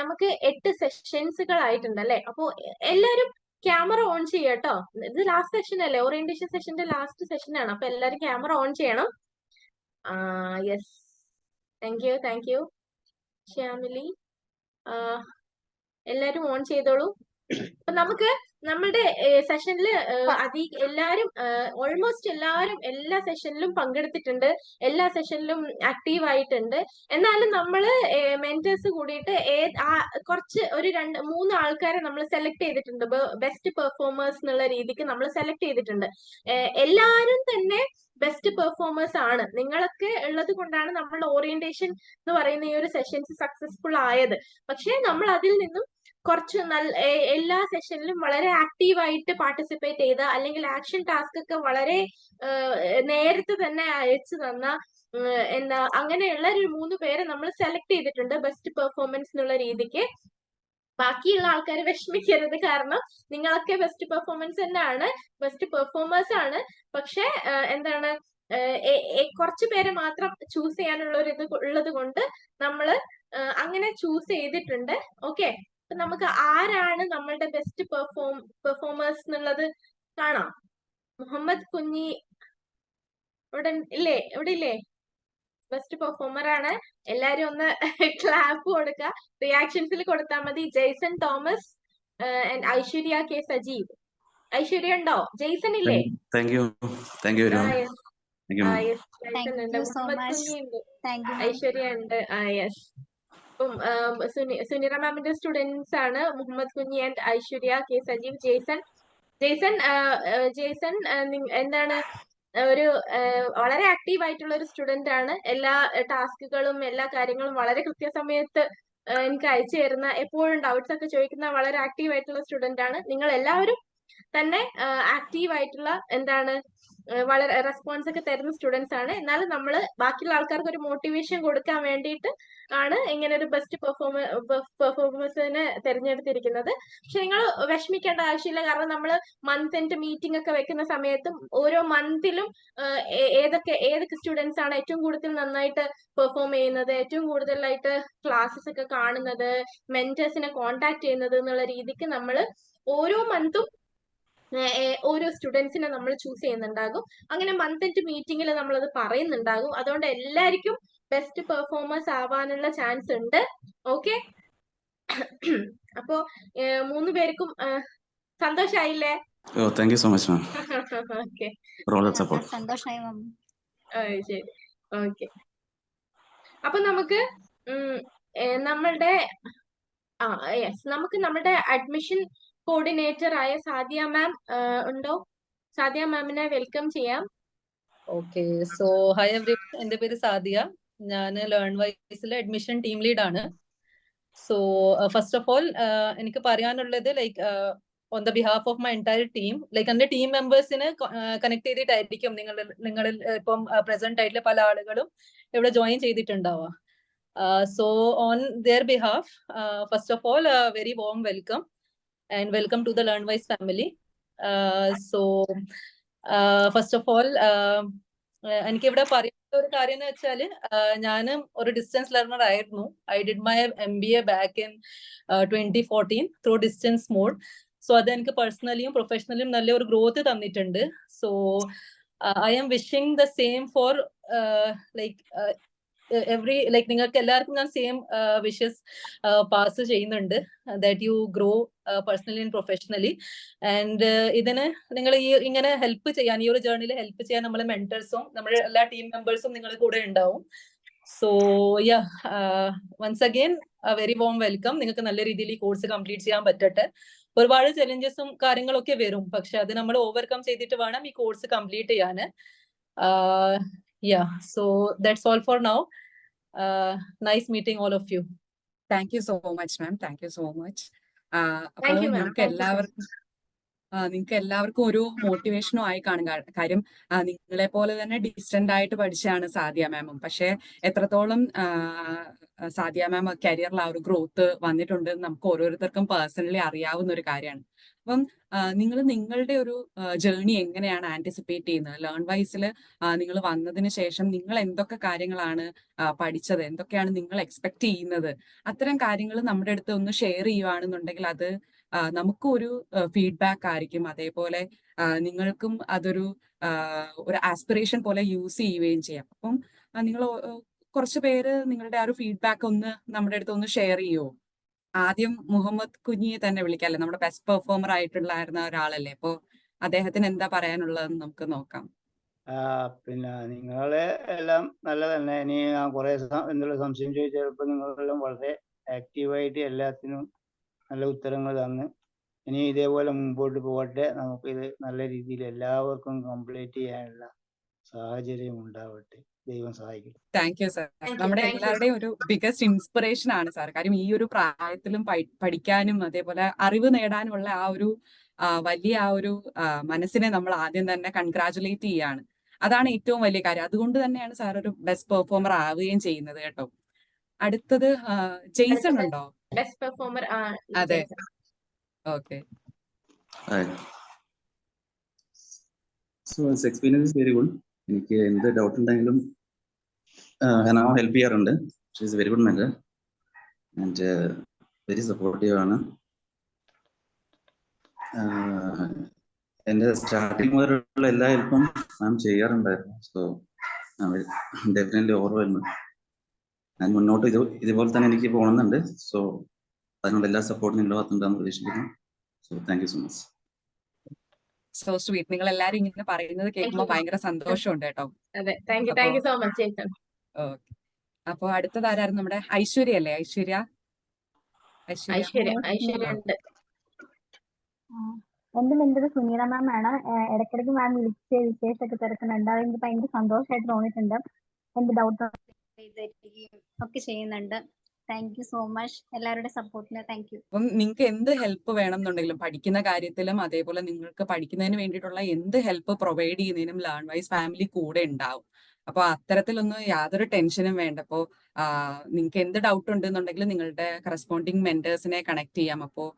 നമുക്ക് എട്ട് സെഷൻസുകൾ ആയിട്ടുണ്ട് അല്ലെ അപ്പൊ എല്ലാരും ക്യാമറ ഓൺ ചെയ്യട്ടോ ഇത് ലാസ്റ്റ് സെഷൻ അല്ലേ? ഓറിയന്റേഷൻ സെഷന്റെ ലാസ്റ്റ് സെഷൻ ആണ്. അപ്പൊ എല്ലാരും ക്യാമറ ഓൺ ചെയ്യണം. Yes thank you thank you Shyamili ആ എല്ലാരും ഓൺ ചെയ്തോളൂ. നമുക്ക് നമ്മുടെ സെഷനിൽ അതി എല്ലാരും ഓൾമോസ്റ്റ് എല്ലാവരും എല്ലാ സെഷനിലും പങ്കെടുത്തിട്ടുണ്ട്. എല്ലാ സെഷനിലും ആക്റ്റീവ് ആയിട്ടുണ്ട്. എന്നാലും നമ്മൾ മെന്റേഴ്സ് കൂടിയിട്ട് ഏത് കുറച്ച് ഒരു രണ്ട് മൂന്ന് ആൾക്കാരെ നമ്മൾ സെലക്ട് ചെയ്തിട്ടുണ്ട്. ബെസ്റ്റ് പെർഫോമേഴ്സ് എന്നുള്ള രീതിക്ക് നമ്മൾ സെലക്ട് ചെയ്തിട്ടുണ്ട്. എല്ലാവരും എല്ലാരും തന്നെ ബെസ്റ്റ് പെർഫോമേഴ്സ് ആണ്. നിങ്ങളൊക്കെ ഉള്ളത് കൊണ്ടാണ് നമ്മളുടെ ഓറിയന്റേഷൻ എന്ന് പറയുന്ന ഈ ഒരു സെഷൻസ് സക്സസ്ഫുൾ ആയത്. പക്ഷെ നമ്മൾ അതിൽ നിന്നും കുറച്ച് നല്ല എല്ലാ സെഷനിലും വളരെ ആക്റ്റീവ് ആയിട്ട് പാർട്ടിസിപ്പേറ്റ് ചെയ്ത അല്ലെങ്കിൽ ആക്ഷൻ ടാസ്ക് ഒക്കെ വളരെ നേരത്തെ തന്നെ അയച്ചു തന്ന എന്താ അങ്ങനെയുള്ള ഒരു മൂന്ന് പേരെ നമ്മൾ സെലക്ട് ചെയ്തിട്ടുണ്ട് ബെസ്റ്റ് പെർഫോമൻസ് എന്നുള്ള രീതിക്ക്. ബാക്കിയുള്ള ആൾക്കാർ വിഷമിക്കരുത്. കാരണം നിങ്ങളൊക്കെ ബെസ്റ്റ് പെർഫോമൻസ് തന്നെയാണ് ബെസ്റ്റ് പെർഫോമേഴ്സ് ആണ്. പക്ഷെ എന്താണ് കുറച്ച് പേരെ മാത്രം ചൂസ് ചെയ്യാനുള്ള ഒരു ഇത് ഉള്ളത് കൊണ്ട് നമ്മൾ അങ്ങനെ ചൂസ് ചെയ്തിട്ടുണ്ട്. ഓക്കെ? നമുക്ക് ആരാണ് നമ്മളുടെ ബെസ്റ്റ് പെർഫോം പെർഫോമേഴ്സ് എന്നുള്ളത് കാണാം. മുഹമ്മദ് കുഞ്ഞി ഇവിടെ ഇല്ലേ? ഇവിടെ ഇല്ലേ? ബെസ്റ്റ് പെർഫോമർ ആണ്. എല്ലാരും ഒന്ന് ക്ലാപ്പ് കൊടുക്കുക റിയാക്ഷൻസിൽ കൊടുത്താൽ മതി. Jaison Thomas and Aishwarya K Sajeev. Aishwarya ഉണ്ടോ? ജെയ്സൺ ഇല്ലേ? Thank you thank you Aishwarya ഉണ്ട്. ആ യെസ് സുനി സുനിറ മാമിന്റെ സ്റ്റുഡൻസ് ആണ് Muhammad Kunhi and Aishwarya K Sajeev Jason. Jaison നിങ്- എന്താണ് ഒരു വളരെ ആക്റ്റീവ് ആയിട്ടുള്ള ഒരു സ്റ്റുഡന്റ് ആണ്. എല്ലാ ടാസ്കുകളും എല്ലാ കാര്യങ്ങളും വളരെ കൃത്യസമയത്ത് എനിക്ക് അയച്ചു തരുന്ന എപ്പോഴും ഡൗട്ട്സ് ഒക്കെ ചോദിക്കുന്ന വളരെ ആക്റ്റീവ് ആയിട്ടുള്ള സ്റ്റുഡന്റ് ആണ്. നിങ്ങൾ എല്ലാവരും തന്നെ ആക്റ്റീവ് ആയിട്ടുള്ള എന്താണ് വളരെ റെസ്പോൺസ് ഒക്കെ തരുന്ന സ്റ്റുഡൻസ് ആണ്. എന്നാലും നമ്മൾ ബാക്കിയുള്ള ആൾക്കാർക്ക് ഒരു മോട്ടിവേഷൻ കൊടുക്കാൻ വേണ്ടിയിട്ട് ആണ് ഇങ്ങനെ ഒരു ബെസ്റ്റ് പെർഫോമ പെർഫോമൻസിനെ തിരഞ്ഞെടുത്തിരിക്കുന്നത്. പക്ഷെ നിങ്ങൾ വിഷമിക്കേണ്ട ആവശ്യമില്ല. കാരണം നമ്മൾ മന്ത് എൻഡ് മീറ്റിംഗ് ഒക്കെ വെക്കുന്ന സമയത്തും ഓരോ മന്തിലും ഏതൊക്കെ ഏതൊക്കെ സ്റ്റുഡൻസ് ആണ് ഏറ്റവും കൂടുതൽ നന്നായിട്ട് പെർഫോം ചെയ്യുന്നത് ഏറ്റവും കൂടുതലായിട്ട് ക്ലാസ്സസ് ഒക്കെ കാണുന്നത് മെന്റേഴ്സിനെ കോണ്ടാക്ട് ചെയ്യുന്നത് എന്നുള്ള രീതിക്ക് നമ്മൾ ഓരോ മന്തും ഓരോ സ്റ്റുഡൻസിനെ നമ്മൾ ചൂസ് ചെയ്യുന്നുണ്ടാകും. അങ്ങനെ മന്ത് എൻഡ് മീറ്റിംഗിൽ അത് പറയുന്നുണ്ടാകും. അതുകൊണ്ട് എല്ലാവർക്കും ബെസ്റ്റ് പെർഫോമൻസ് ആവാനുള്ള ചാൻസ് ഉണ്ട്. ഓക്കെ അപ്പോ മൂന്ന് പേർക്കും സന്തോഷായില്ലേ? Thank you so much ma'am, okay. സന്തോഷമായി ശരി. ഓക്കെ അപ്പൊ നമുക്ക് നമ്മളുടെ ആ യെസ് നമുക്ക് നമ്മുടെ അഡ്മിഷൻ കോർഡിനേറ്റർ ആയ സാദിയ മാം ഉണ്ടോ? സാദിയ മാമിനെ വെൽക്കം ചെയ്യാം. ഓക്കെ സോ ഹൈ എവ്രി എന്റെ പേര് സാദിയ. ഞാൻ ലേൺ വൈസിലെ അഡ്മിഷൻ ടീം ലീഡ് ആണ്. സോ ഫസ്റ്റ് ഓഫ് ഓൾ എനിക്ക് പറയാനുള്ളത് like on the behalf of my entire team like എന്റെ ടീം മെമ്പേഴ്സിന് കണക്ട് ചെയ്തിട്ടായിരിക്കും നിങ്ങൾ നിങ്ങളിൽ ഇപ്പം പ്രസന്റ് ആയിട്ടുള്ള പല ആളുകളും ഇവിടെ join ചെയ്തിട്ടുണ്ടാവുക. So on their behalf first of all very warm welcome and welcome to the Learnwise family so first of all എനിക്ക് ഇവിടെ പറയുന്ന ഒരു കാര്യം എന്ന് വെച്ചാൽ ഞാനും ഒരു ഡിസ്റ്റൻസ് ലേർണർ ആയിരുന്നു. I did my M B A back in twenty fourteen through distance mode so അത് എനിക്ക് പേഴ്സണലിയും പ്രൊഫഷണലിയും നല്ല ഒരു ഗ്രോത്ത് തന്നിട്ടുണ്ട് so I'm wishing the same for like every like നിങ്ങൾക്ക് എല്ലാവർക്കും ഞാൻ സെയിം വിഷസ് പാസ് ചെയ്യുന്നുണ്ട്. That you grow personally and professionally and ഇതിന് നിങ്ങൾ ഈ ഇങ്ങനെ ഹെൽപ്പ് ചെയ്യാൻ ഈ ഒരു ജേർണിയിൽ ഹെൽപ്പ് ചെയ്യാൻ നമ്മളെ മെന്റേഴ്സും നമ്മുടെ എല്ലാ ടീം മെമ്പേഴ്സും നിങ്ങളുടെ കൂടെ ഉണ്ടാവും. So yeah once again very warm welcome നിങ്ങൾക്ക് നല്ല രീതിയിൽ ഈ കോഴ്സ് കംപ്ലീറ്റ് ചെയ്യാൻ പറ്റട്ടെ. ഒരുപാട് ചലഞ്ചസും കാര്യങ്ങളൊക്കെ വരും. പക്ഷെ അത് നമ്മൾ ഓവർകം ചെയ്തിട്ട് വേണം ഈ കോഴ്സ് കംപ്ലീറ്റ് ചെയ്യാൻ. Yeah so that's all for now nice meeting all of you thank you so much ma'am thank you so much Thank അപ്പോൾ you, ma'am. നമുക്ക് Thank you so എല്ലാവർക്കും നിങ്ങൾക്ക് എല്ലാവർക്കും ഒരു മോട്ടിവേഷനും ആയി കാണും. കാര്യം നിങ്ങളെ പോലെ തന്നെ ഡിസ്റ്റന്റ് ആയിട്ട് പഠിച്ചാണ് സാദിയ മാമും പക്ഷെ എത്രത്തോളം സാദിയ മാം കരിയറിൽ ആ ഒരു ഗ്രോത്ത് വന്നിട്ടുണ്ട് നമുക്ക് ഓരോരുത്തർക്കും പേഴ്സണലി അറിയാവുന്ന ഒരു കാര്യമാണ്. അപ്പം നിങ്ങൾ നിങ്ങളുടെ ഒരു ജേർണി എങ്ങനെയാണ് ആന്റിസിപ്പേറ്റ് ചെയ്യുന്നത്? ലേൺ വൈസിൽ നിങ്ങൾ വന്നതിന് ശേഷം നിങ്ങൾ എന്തൊക്കെ കാര്യങ്ങളാണ് പഠിച്ചത്? എന്തൊക്കെയാണ് നിങ്ങൾ എക്സ്പെക്ട് ചെയ്യുന്നത്? അത്തരം കാര്യങ്ങൾ നമ്മുടെ അടുത്ത് ഒന്ന് ഷെയർ ചെയ്യുവാണെന്നുണ്ടെങ്കിൽ അത് നമുക്കും ഒരു ഫീഡ്ബാക്ക് ആയിരിക്കും. അതേപോലെ നിങ്ങൾക്കും അതൊരു ഒരു ആസ്പിറേഷൻ പോലെ യൂസ് ചെയ്യുകയും ചെയ്യാം. അപ്പം നിങ്ങൾ കുറച്ച് പേര് നിങ്ങളുടെ ആ ഒരു ഫീഡ്ബാക്ക് ഒന്ന് നമ്മുടെ അടുത്ത് ഒന്ന് ഷെയർ ചെയ്യുമോ ആദ്യം മുഹമ്മദ് കുഞ്ഞിയെ തന്നെ വിളിക്കാല്ലേ? നമ്മുടെ ബെസ്റ്റ് പെർഫോമർ ആയിട്ടുള്ളായിരുന്ന ഒരാളല്ലേ? അപ്പോ അദ്ദേഹത്തിന് എന്താ പറയാനുള്ളതെന്ന് നമുക്ക് നോക്കാം. പിന്നെ നിങ്ങളെ എല്ലാം നല്ല തന്നെ ഇനി കുറെ എന്തെങ്കിലും സംശയം ചോദിച്ചപ്പോൾ നിങ്ങളെല്ലാം വളരെ ആക്റ്റീവായിട്ട് എല്ലാത്തിനും നല്ല ഉത്തരങ്ങൾ തന്ന്. ഇനി ഇതേപോലെ മുമ്പോട്ട് പോകട്ടെ. നമുക്കിത് നല്ല രീതിയിൽ എല്ലാവർക്കും കംപ്ലീറ്റ് ചെയ്യാനുള്ള സാഹചര്യം ഉണ്ടാവട്ടെ. ദൈവം സഹായിക്കട്ടെ. താങ്ക് യു സാർ നമ്മുടെ എല്ലാവരുടെയും ഒരു ബിഗസ്റ്റ് ഇൻസ്പിറേഷൻ ആണ് സാർ കാര്യം ഈ ഒരു പ്രായത്തിലും പഠിക്കാനും അതേപോലെ അറിവ് നേടാനുമുള്ള ആ ഒരു വലിയ ആ ഒരു മനസ്സിനെ നമ്മൾ ആദ്യം തന്നെ കൺഗ്രാചുലേറ്റ് ചെയ്യാണ്. അതാണ് ഏറ്റവും വലിയ കാര്യം. അതുകൊണ്ട് തന്നെയാണ് സാർ ഒരു ബെസ്റ്റ് പെർഫോമർ ആവുകയും ചെയ്യുന്നത് കേട്ടോ. അടുത്തത് ജെയ്സൺ ഉണ്ടോ? ബെസ്റ്റ് പെർഫോമർ അതെ. Okay. So So his experience is very good. എനിക്ക് എന്ത് ഡൗട്ട് ഉണ്ടെങ്കിലും ഹനാമ ഹെൽപ്പ് ചെയ്യാറുണ്ട്. She is very good mentor and very supportive ആണ്. എന്റെ സ്റ്റാർട്ടിങ് മുതലുള്ള എല്ലാ ഹെൽപ്പും മാം ചെയ്യാറുണ്ടായിരുന്നു. സോ ഡെഫിനറ്റ്ലി ഓർമ്മ ഞാൻ മുന്നോട്ട് ഇത് ഇതുപോലെ തന്നെ എനിക്ക് പോകണമെന്നുണ്ട് സോ അതിനുള്ള എല്ലാ സപ്പോർട്ടും നിങ്ങളുടെ ഭാഗത്തുണ്ടാകുന്ന പ്രതീക്ഷിക്കുന്നു. So thank you so much so sweet നിങ്ങൾ എല്ലാരും ഇങ്ങനെ പറയുന്നത് കേൾക്കുമ്പോൾ you. ഭയങ്കര സന്തോഷമുണ്ട് കേട്ടോ. അതെ. അടുത്തത് ആരായിരുന്നു അപ്പൊ നമ്മുടെ ഐശ്വര്യ അല്ലേ? ഐശ്വര്യ? എന്റെ മെന്റർ സുനീല മാം ആണ്. ഇടയ്ക്കിടയ്ക്ക് മാം വിളിച്ച് വിശേഷമൊക്കെ തിരക്കുന്നുണ്ട്. അത് എനിക്ക് ഭയങ്കര സന്തോഷമായിട്ട് തോന്നിയിട്ടുണ്ട്. എന്റെ ഡൗട്ട് ഒക്കെ ചെയ്യുന്നുണ്ട്. താങ്ക് യു സോ മച്ച് എല്ലാവരുടെ സപ്പോർട്ടിന് താങ്ക് യു അപ്പം നിങ്ങൾക്ക് എന്ത് ഹെൽപ്പ് വേണമെന്നുണ്ടെങ്കിലും പഠിക്കുന്ന കാര്യത്തിലും അതേപോലെ നിങ്ങൾക്ക് പഠിക്കുന്നതിന് വേണ്ടിയിട്ടുള്ള എന്ത് ഹെൽപ്പ് പ്രൊവൈഡ് ചെയ്യുന്നതിനും ലേൺ വൈസ് ഫാമിലി കൂടെ ഉണ്ടാവും. അപ്പോൾ അത്തരത്തിലൊന്നും യാതൊരു ടെൻഷനും വേണ്ട. അപ്പോൾ നിങ്ങൾക്ക് എന്ത് ഡൗട്ട് ഉണ്ടെന്നുണ്ടെങ്കിൽ നിങ്ങളുടെ കറസ്പോണ്ടിങ് മെന്റേഴ്സിനെ കണക്ട് ചെയ്യാം. അപ്പോൾ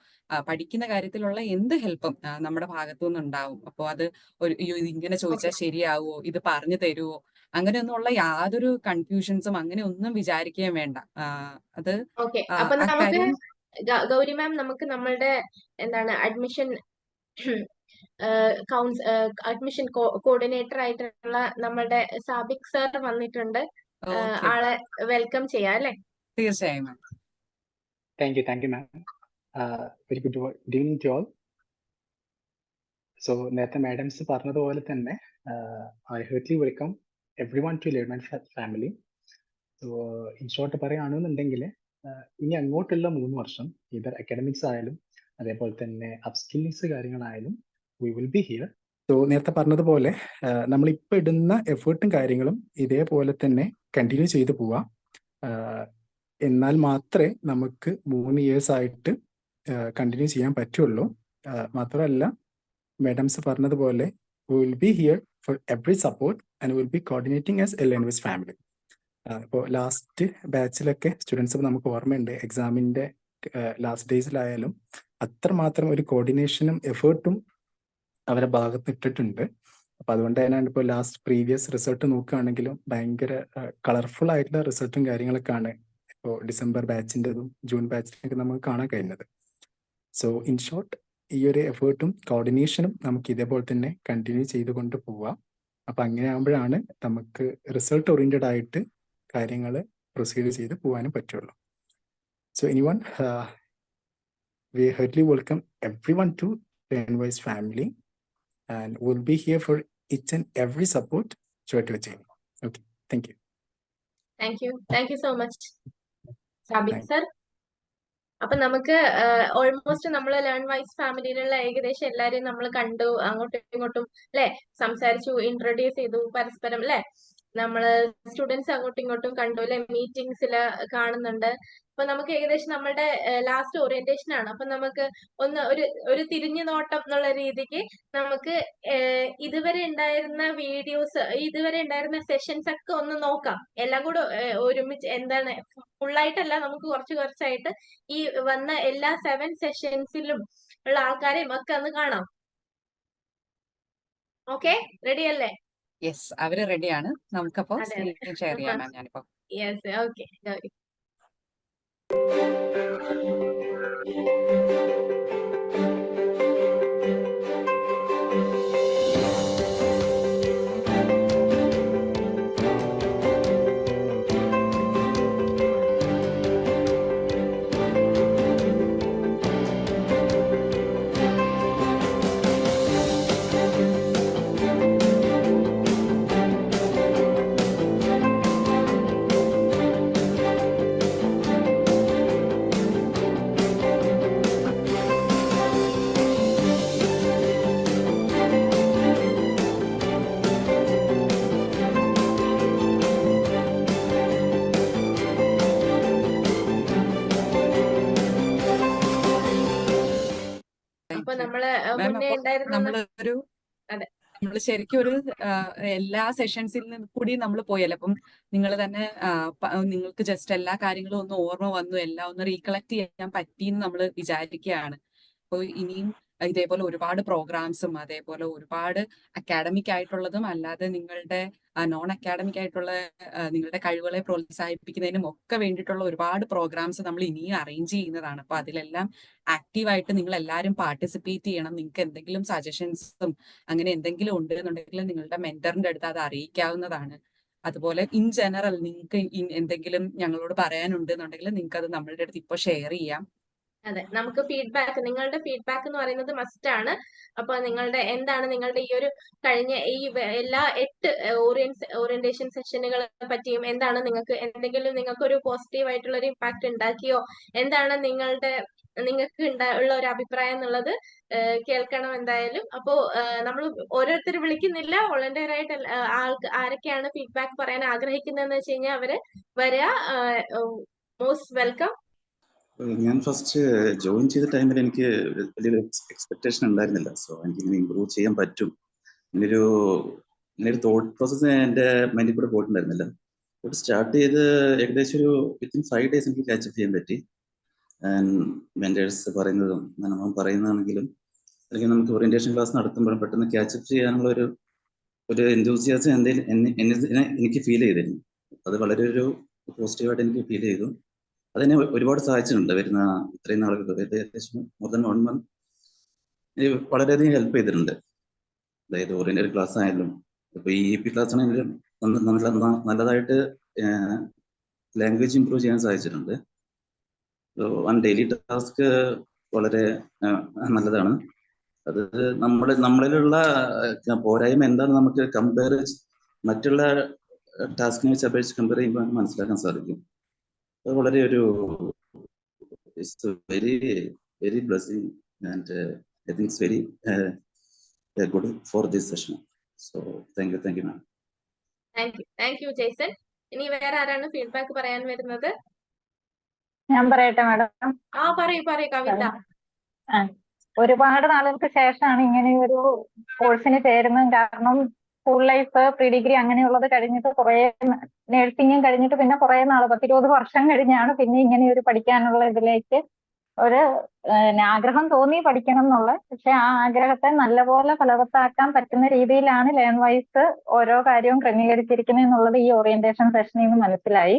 പഠിക്കുന്ന കാര്യത്തിലുള്ള എന്ത് ഹെൽപ്പും നമ്മുടെ ഭാഗത്തു നിന്നുണ്ടാവും അപ്പോൾ അത് ഒരു ഇങ്ങനെ ചോദിച്ചാൽ ശരിയാവോ? ഇത് പറഞ്ഞു തരുമോ അങ്ങനെയൊന്നുമുള്ള യാതൊരു കൺഫ്യൂഷൻസും അങ്ങനെ ഒന്നും വിചാരിക്കുകയും വേണ്ട. അത് ഗൗരി മാം നമുക്ക് നമ്മളുടെ എന്താണ് അഡ്മിഷൻ കൗൺസ് അഡ്മിഷൻ കോർഡിനേറ്റർ ആയിട്ടുള്ള നമ്മുടെ സാബിക് സർ വന്നിട്ടുണ്ട്. ആളെ വെൽക്കം ചെയ്യാം അല്ലെ? തീർച്ചയായും thank you thank you ma'am very good good evening to all. So നേരത്തെ മാഡംസ് പറഞ്ഞതുപോലെ തന്നെ I heartly welcome everyone to learn family so in short പറയുകയാണെന്നുണ്ടെങ്കിൽ ഇനി അങ്ങോട്ടുള്ള മൂന്ന് വർഷം ഇതർ അക്കാഡമിക്സ് ആയാലും അതേപോലെ തന്നെ അപ്സ്കില്ലിങ്സ് കാര്യങ്ങളായാലും we will be here so നേരത്തെ പറഞ്ഞതുപോലെ നമ്മളിപ്പോൾ ഇടുന്ന എഫേർട്ടും കാര്യങ്ങളും ഇതേപോലെ തന്നെ കണ്ടിന്യൂ ചെയ്തു പോവാം. എന്നാൽ മാത്രമേ നമുക്ക് മൂന്ന് ഇയേഴ്സ് ആയിട്ട് കണ്ടിന്യൂ ചെയ്യാൻ പറ്റുള്ളൂ. മാത്രമല്ല മാഡംസ് പറഞ്ഞതുപോലെ will be here for every support and will be coordinating as Learnwise family ഇപ്പോൾ ലാസ്റ്റ് ബാച്ചിലൊക്കെ സ്റ്റുഡൻസ് നമുക്ക് ഓർമ്മയുണ്ട്. എക്സാമിന്റെ ലാസ്റ്റ് ഡേയ്സിലായാലും അത്രമാത്രം ഒരു കോർഡിനേഷനും എഫേർട്ടും അവരെ ഭാഗത്ത് ഇട്ടിട്ടുണ്ട്. അപ്പൊ അതുകൊണ്ട് തന്നെയാണ് ഇപ്പോൾ ലാസ്റ്റ് പ്രീവിയസ് റിസൾട്ട് നോക്കുകയാണെങ്കിലും ഭയങ്കര കളർഫുൾ ആയിട്ടുള്ള റിസൾട്ടും കാര്യങ്ങളൊക്കെ ആണ് ഇപ്പോൾ ഡിസംബർ ബാച്ചിന്റെതും ജൂൺ ബാച്ചിന്റെയൊക്കെ നമുക്ക് കാണാൻ കഴിയുന്നത് സോ ഇൻ ഷോർട്ട് ഈ ഒരു എഫേർട്ടും കോർഡിനേഷനും നമുക്ക് ഇതേപോലെ തന്നെ കണ്ടിന്യൂ ചെയ്തുകൊണ്ട് പോവാം. അപ്പൊ അങ്ങനെ ആകുമ്പോഴാണ് നമുക്ക് റിസൾട്ട് ഓറിയന്റഡ് ആയിട്ട് കാര്യങ്ങൾ പ്രൊസീഡ് ചെയ്ത് പോകാനും പറ്റുള്ളൂ. So anyone we heartly welcome everyone to wise family and we'll be here for each and every support throughout your journey. Okay, thank you. Thank you thank you so much Sabik sir അപ്പൊ നമുക്ക് almost നമ്മൾ learn wise ഫാമിലിയിലുള്ള ഏകദേശം എല്ലാരെയും നമ്മൾ കണ്ടു അങ്ങോട്ടും ഇങ്ങോട്ടും അല്ലെ സംസാരിച്ചു ഇൻട്രൊഡ്യൂസ് ചെയ്തു പരസ്പരം അല്ലെ നമ്മൾ സ്റ്റുഡൻസ് അങ്ങോട്ടും ഇങ്ങോട്ടും കണ്ടു അല്ലെ? മീറ്റിംഗ്സിൽ കാണുന്നുണ്ട്. അപ്പൊ നമുക്ക് ഏകദേശം നമ്മുടെ ലാസ്റ്റ് ഓറിയന്റേഷൻ ആണ്. അപ്പൊ നമുക്ക് ഒന്ന് ഒരു ഒരു തിരിഞ്ഞു നോട്ടം എന്നുള്ള രീതിക്ക് നമുക്ക് ഇതുവരെ ഉണ്ടായിരുന്ന വീഡിയോസ് ഇതുവരെ ഉണ്ടായിരുന്ന സെഷൻസ് ഒക്കെ ഒന്ന് നോക്കാം. എല്ലാം കൂടെ ഒരുമിച്ച് എന്താണ് ഫുള്ളായിട്ടല്ല നമുക്ക് കുറച്ച് കുറച്ചായിട്ട് ഈ വന്ന എല്ലാ സെവൻ സെഷൻസിലും ഉള്ള ആൾക്കാരെയും ഒക്കെ ഒന്ന് കാണാം. ഓക്കെ റെഡി അല്ലേ? യെസ് അവർ റെഡിയാണ് നമുക്കപ്പോ. സ്ക്രീൻ ഷെയർ ചെയ്യാം മാം ഞാനിപ്പോ. യെസ് ഓക്കെ നമ്മൾ അതെ. നമ്മൾ ശരിക്കും ഒരു എല്ലാ സെഷൻസിൽ നിന്ന് കൂടി നമ്മൾ പോയല്ലോ? അപ്പം നിങ്ങൾ തന്നെ നിങ്ങൾക്ക് ജസ്റ്റ് എല്ലാ കാര്യങ്ങളും ഒന്ന് ഓർമ്മ വന്നു എല്ലാം ഒന്ന് റീകളക്ട് ചെയ്യാൻ പറ്റിയെന്ന് നമ്മൾ വിചാരിക്കുകയാണ് അപ്പോൾ ഇനിയും ഇതേപോലെ ഒരുപാട് പ്രോഗ്രാംസും അതേപോലെ ഒരുപാട് അക്കാഡമിക് ആയിട്ടുള്ളതും അല്ലാതെ നിങ്ങളുടെ നോൺ അക്കാഡമിക് ആയിട്ടുള്ള നിങ്ങളുടെ കഴിവുകളെ പ്രോത്സാഹിപ്പിക്കുന്നതിനും ഒക്കെ വേണ്ടിയിട്ടുള്ള ഒരുപാട് പ്രോഗ്രാംസ് നമ്മൾ ഇനിയും അറേഞ്ച് ചെയ്യുന്നതാണ്. അപ്പൊ അതിലെല്ലാം ആക്റ്റീവായിട്ട് നിങ്ങൾ എല്ലാവരും പാർട്ടിസിപ്പേറ്റ് ചെയ്യണം. നിങ്ങൾക്ക് എന്തെങ്കിലും സജഷൻസും അങ്ങനെ എന്തെങ്കിലും ഉണ്ട് എന്നുണ്ടെങ്കിൽ നിങ്ങളുടെ മെന്ററിന്റെ അടുത്ത് അത് അറിയിക്കാവുന്നതാണ്. അതുപോലെ ഇൻ ജനറൽ നിങ്ങൾക്ക് എന്തെങ്കിലും ഞങ്ങളോട് പറയാനുണ്ട് എന്നുണ്ടെങ്കിൽ നിങ്ങൾക്ക് അത് നമ്മളുടെ അടുത്ത് ഇപ്പോൾ ഷെയർ ചെയ്യാം. അതെ നമുക്ക് ഫീഡ്ബാക്ക് നിങ്ങളുടെ ഫീഡ്ബാക്ക് എന്ന് പറയുന്നത് മസ്റ്റ് ആണ്. അപ്പൊ നിങ്ങളുടെ എന്താണ് നിങ്ങളുടെ ഈ ഒരു കഴിഞ്ഞ ഈ എല്ലാ എട്ട് ഓറിയൻസ് ഓറിയന്റേഷൻ സെഷനുകളെ പറ്റിയും എന്താണ് നിങ്ങൾക്ക് എന്തെങ്കിലും നിങ്ങൾക്ക് ഒരു പോസിറ്റീവ് ആയിട്ടുള്ള ഒരു ഇമ്പാക്ട് ഉണ്ടാക്കിയോ എന്താണ് നിങ്ങളുടെ നിങ്ങൾക്ക് ഉള്ള ഒരു അഭിപ്രായം എന്നുള്ളത് കേൾക്കണം എന്തായാലും. അപ്പോ നമ്മൾ ഓരോരുത്തർ വിളിക്കുന്നില്ല. വോളണ്ടിയർ ആയിട്ട് ആൾക്ക് ആരൊക്കെയാണ് ഫീഡ്ബാക്ക് പറയാൻ ആഗ്രഹിക്കുന്നതെന്ന് വെച്ച് കഴിഞ്ഞാൽ അവർ വരിക മോസ്റ്റ് വെൽക്കം ഞാൻ ഫസ്റ്റ് ജോയിൻ ചെയ്ത ടൈമിൽ എനിക്ക് വലിയൊരു എക്സ്പെക്ടേഷൻ ഉണ്ടായിരുന്നില്ല. സോ എനിക്ക് ഇങ്ങനെ ഇമ്പ്രൂവ് ചെയ്യാൻ പറ്റും. ഇങ്ങനൊരു ഇങ്ങനൊരു തോട്ട് പ്രോസസ്സ് എന്റെ മൈൻഡിൽ കൂടെ പോയിട്ടുണ്ടായിരുന്നില്ല. ബട്ട് സ്റ്റാർട്ട് ചെയ്ത് ഏകദേശം ഒരു വിത്തിൻ ഫൈവ് ഡേയ്സ് എനിക്ക് ക്യാച്ചപ്പ് ചെയ്യാൻ പറ്റി. മെന്റേഴ്സ് പറയുന്നതും നമ്മൾ പറയുന്നതാണെങ്കിലും അല്ലെങ്കിൽ നമുക്ക് ഓറിയന്റേഷൻ ക്ലാസ് നടത്തുമ്പോഴും പെട്ടെന്ന് ക്യാച്ചപ്പ് ചെയ്യാനുള്ള ഒരു ഒരു എന്തൂസിയാസം എന്തെങ്കിലും എനിക്ക് ഫീൽ ചെയ്തിരുന്നു. അത് വളരെ ഒരു പോസിറ്റീവായിട്ട് എനിക്ക് ഫീൽ ചെയ്തു. അതെന്നെ ഒരുപാട് സഹായിച്ചിട്ടുണ്ട്. വരുന്ന ഇത്രയും നാളുകൾ ഏകദേശം മോർ ദാൻ വൺ മന്ത് വളരെയധികം ഹെൽപ്പ് ചെയ്തിട്ടുണ്ട്. അതായത് ഓറിയന്റഡ് ക്ലാസ് ആയാലും ഇപ്പൊ ഈ പി ക്ലാസ് ആണെങ്കിലും നല്ല നല്ല- നല്ലതായിട്ട് ലാംഗ്വേജ് ഇമ്പ്രൂവ് ചെയ്യാൻ സാധിച്ചിട്ടുണ്ട് വൺ ഡെയിലി ടാസ്ക് വളരെ നല്ലതാണ്. അത് നമ്മുടെ നമ്മളിലുള്ള പോരായ്മ എന്താണ് നമുക്ക് കമ്പയർ മറ്റുള്ള ടാസ്കിനെ വെച്ച് അപേക്ഷിച്ച് കമ്പയർ ചെയ്യുമ്പോൾ മനസ്സിലാക്കാൻ സാധിക്കും. അത് വളരെ ഒരു it's very very blessing and I think it's very good for this session so thank you thank you ma'am thank you thank you Jaison ഇനി വേറെ ആരാണ് ഫീഡ്ബാക്ക് പറയാൻ വരുന്നത്? ഞാൻ പറയട്ടെ മാഡം? ആ പറയൂ പറയൂ കവിത. ഒരുപാട് നാളുകൾക്ക് ശേഷമാണ് ഇങ്ങനെ ഒരു കോഴ്സിന് ചേരുന്നത് കാരണം സ്കൂൾ ലൈഫ് പ്രീ ഡിഗ്രി അങ്ങനെയുള്ളത് കഴിഞ്ഞിട്ട് കുറെ നേഴ്സിംഗും കഴിഞ്ഞിട്ട് പിന്നെ കുറെ നാൾ പത്തിരുപത് വർഷം കഴിഞ്ഞാണ് പിന്നെ ഇങ്ങനെ ഒരു പഠിക്കാനുള്ള ഇതിലേക്ക് ഒരു ആഗ്രഹം തോന്നി പഠിക്കണം എന്നുള്ളത് പക്ഷെ ആ ആഗ്രഹത്തെ നല്ലപോലെ ഫലവത്താക്കാൻ പറ്റുന്ന രീതിയിലാണ് ലേൺ വൈസ് ഓരോ കാര്യവും ക്രമീകരിച്ചിരിക്കുന്നത് എന്നുള്ളത് ഈ ഓറിയന്റേഷൻ സെഷനിൽ നിന്ന് മനസ്സിലായി.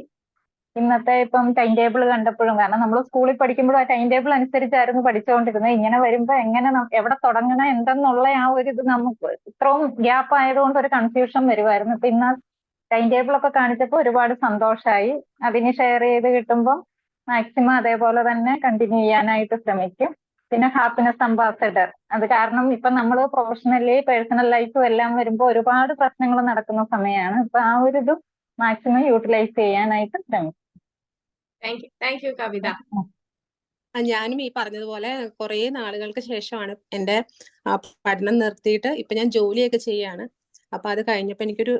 ഇന്നത്തെ ഇപ്പം ടൈം ടേബിൾ കണ്ടപ്പോഴും കാരണം നമ്മൾ സ്കൂളിൽ പഠിക്കുമ്പോഴും ആ ടൈം ടേബിൾ അനുസരിച്ചായിരുന്നു പഠിച്ചുകൊണ്ടിരുന്നത് ഇങ്ങനെ വരുമ്പോ എങ്ങനെ എവിടെ തുടങ്ങണം എന്തെന്നുള്ള ആ ഒരു ഇത് നമുക്ക് ഇത്രയും ഗ്യാപ്പ് ആയതുകൊണ്ട് ഒരു കൺഫ്യൂഷൻ വരുമായിരുന്നു ഇപ്പൊ ഇന്ന് ടൈം ടേബിൾ ഒക്കെ കാണിച്ചപ്പോൾ ഒരുപാട് സന്തോഷമായി അതിന് ഷെയർ ചെയ്ത് കിട്ടുമ്പോൾ മാക്സിമം അതേപോലെ തന്നെ കണ്ടിന്യൂ ചെയ്യാനായിട്ട് ശ്രമിക്കും. പിന്നെ ഹാപ്പിനെസ് അംബാസഡർ അത് കാരണം ഇപ്പൊ നമ്മൾ പ്രൊഫഷണലി പേഴ്സണൽ ലൈഫും എല്ലാം വരുമ്പോൾ ഒരുപാട് പ്രശ്നങ്ങൾ നടക്കുന്ന സമയമാണ് അപ്പൊ ആ ഒരു ഇത് മാക്സിമം യൂട്ടിലൈസ് ചെയ്യാനായിട്ട് ശ്രമിക്കും. Thank you thank you Kavitha ഞാനും ഈ പറഞ്ഞതുപോലെ കുറേ നാളുകൾക്ക് ശേഷമാണ് എന്റെ പഠനം നിർത്തിയിട്ട് ഇപ്പൊ ഞാൻ ജോലിയൊക്കെ ചെയ്യാണ്. അപ്പൊ അത് കഴിഞ്ഞപ്പോൾ എനിക്കൊരു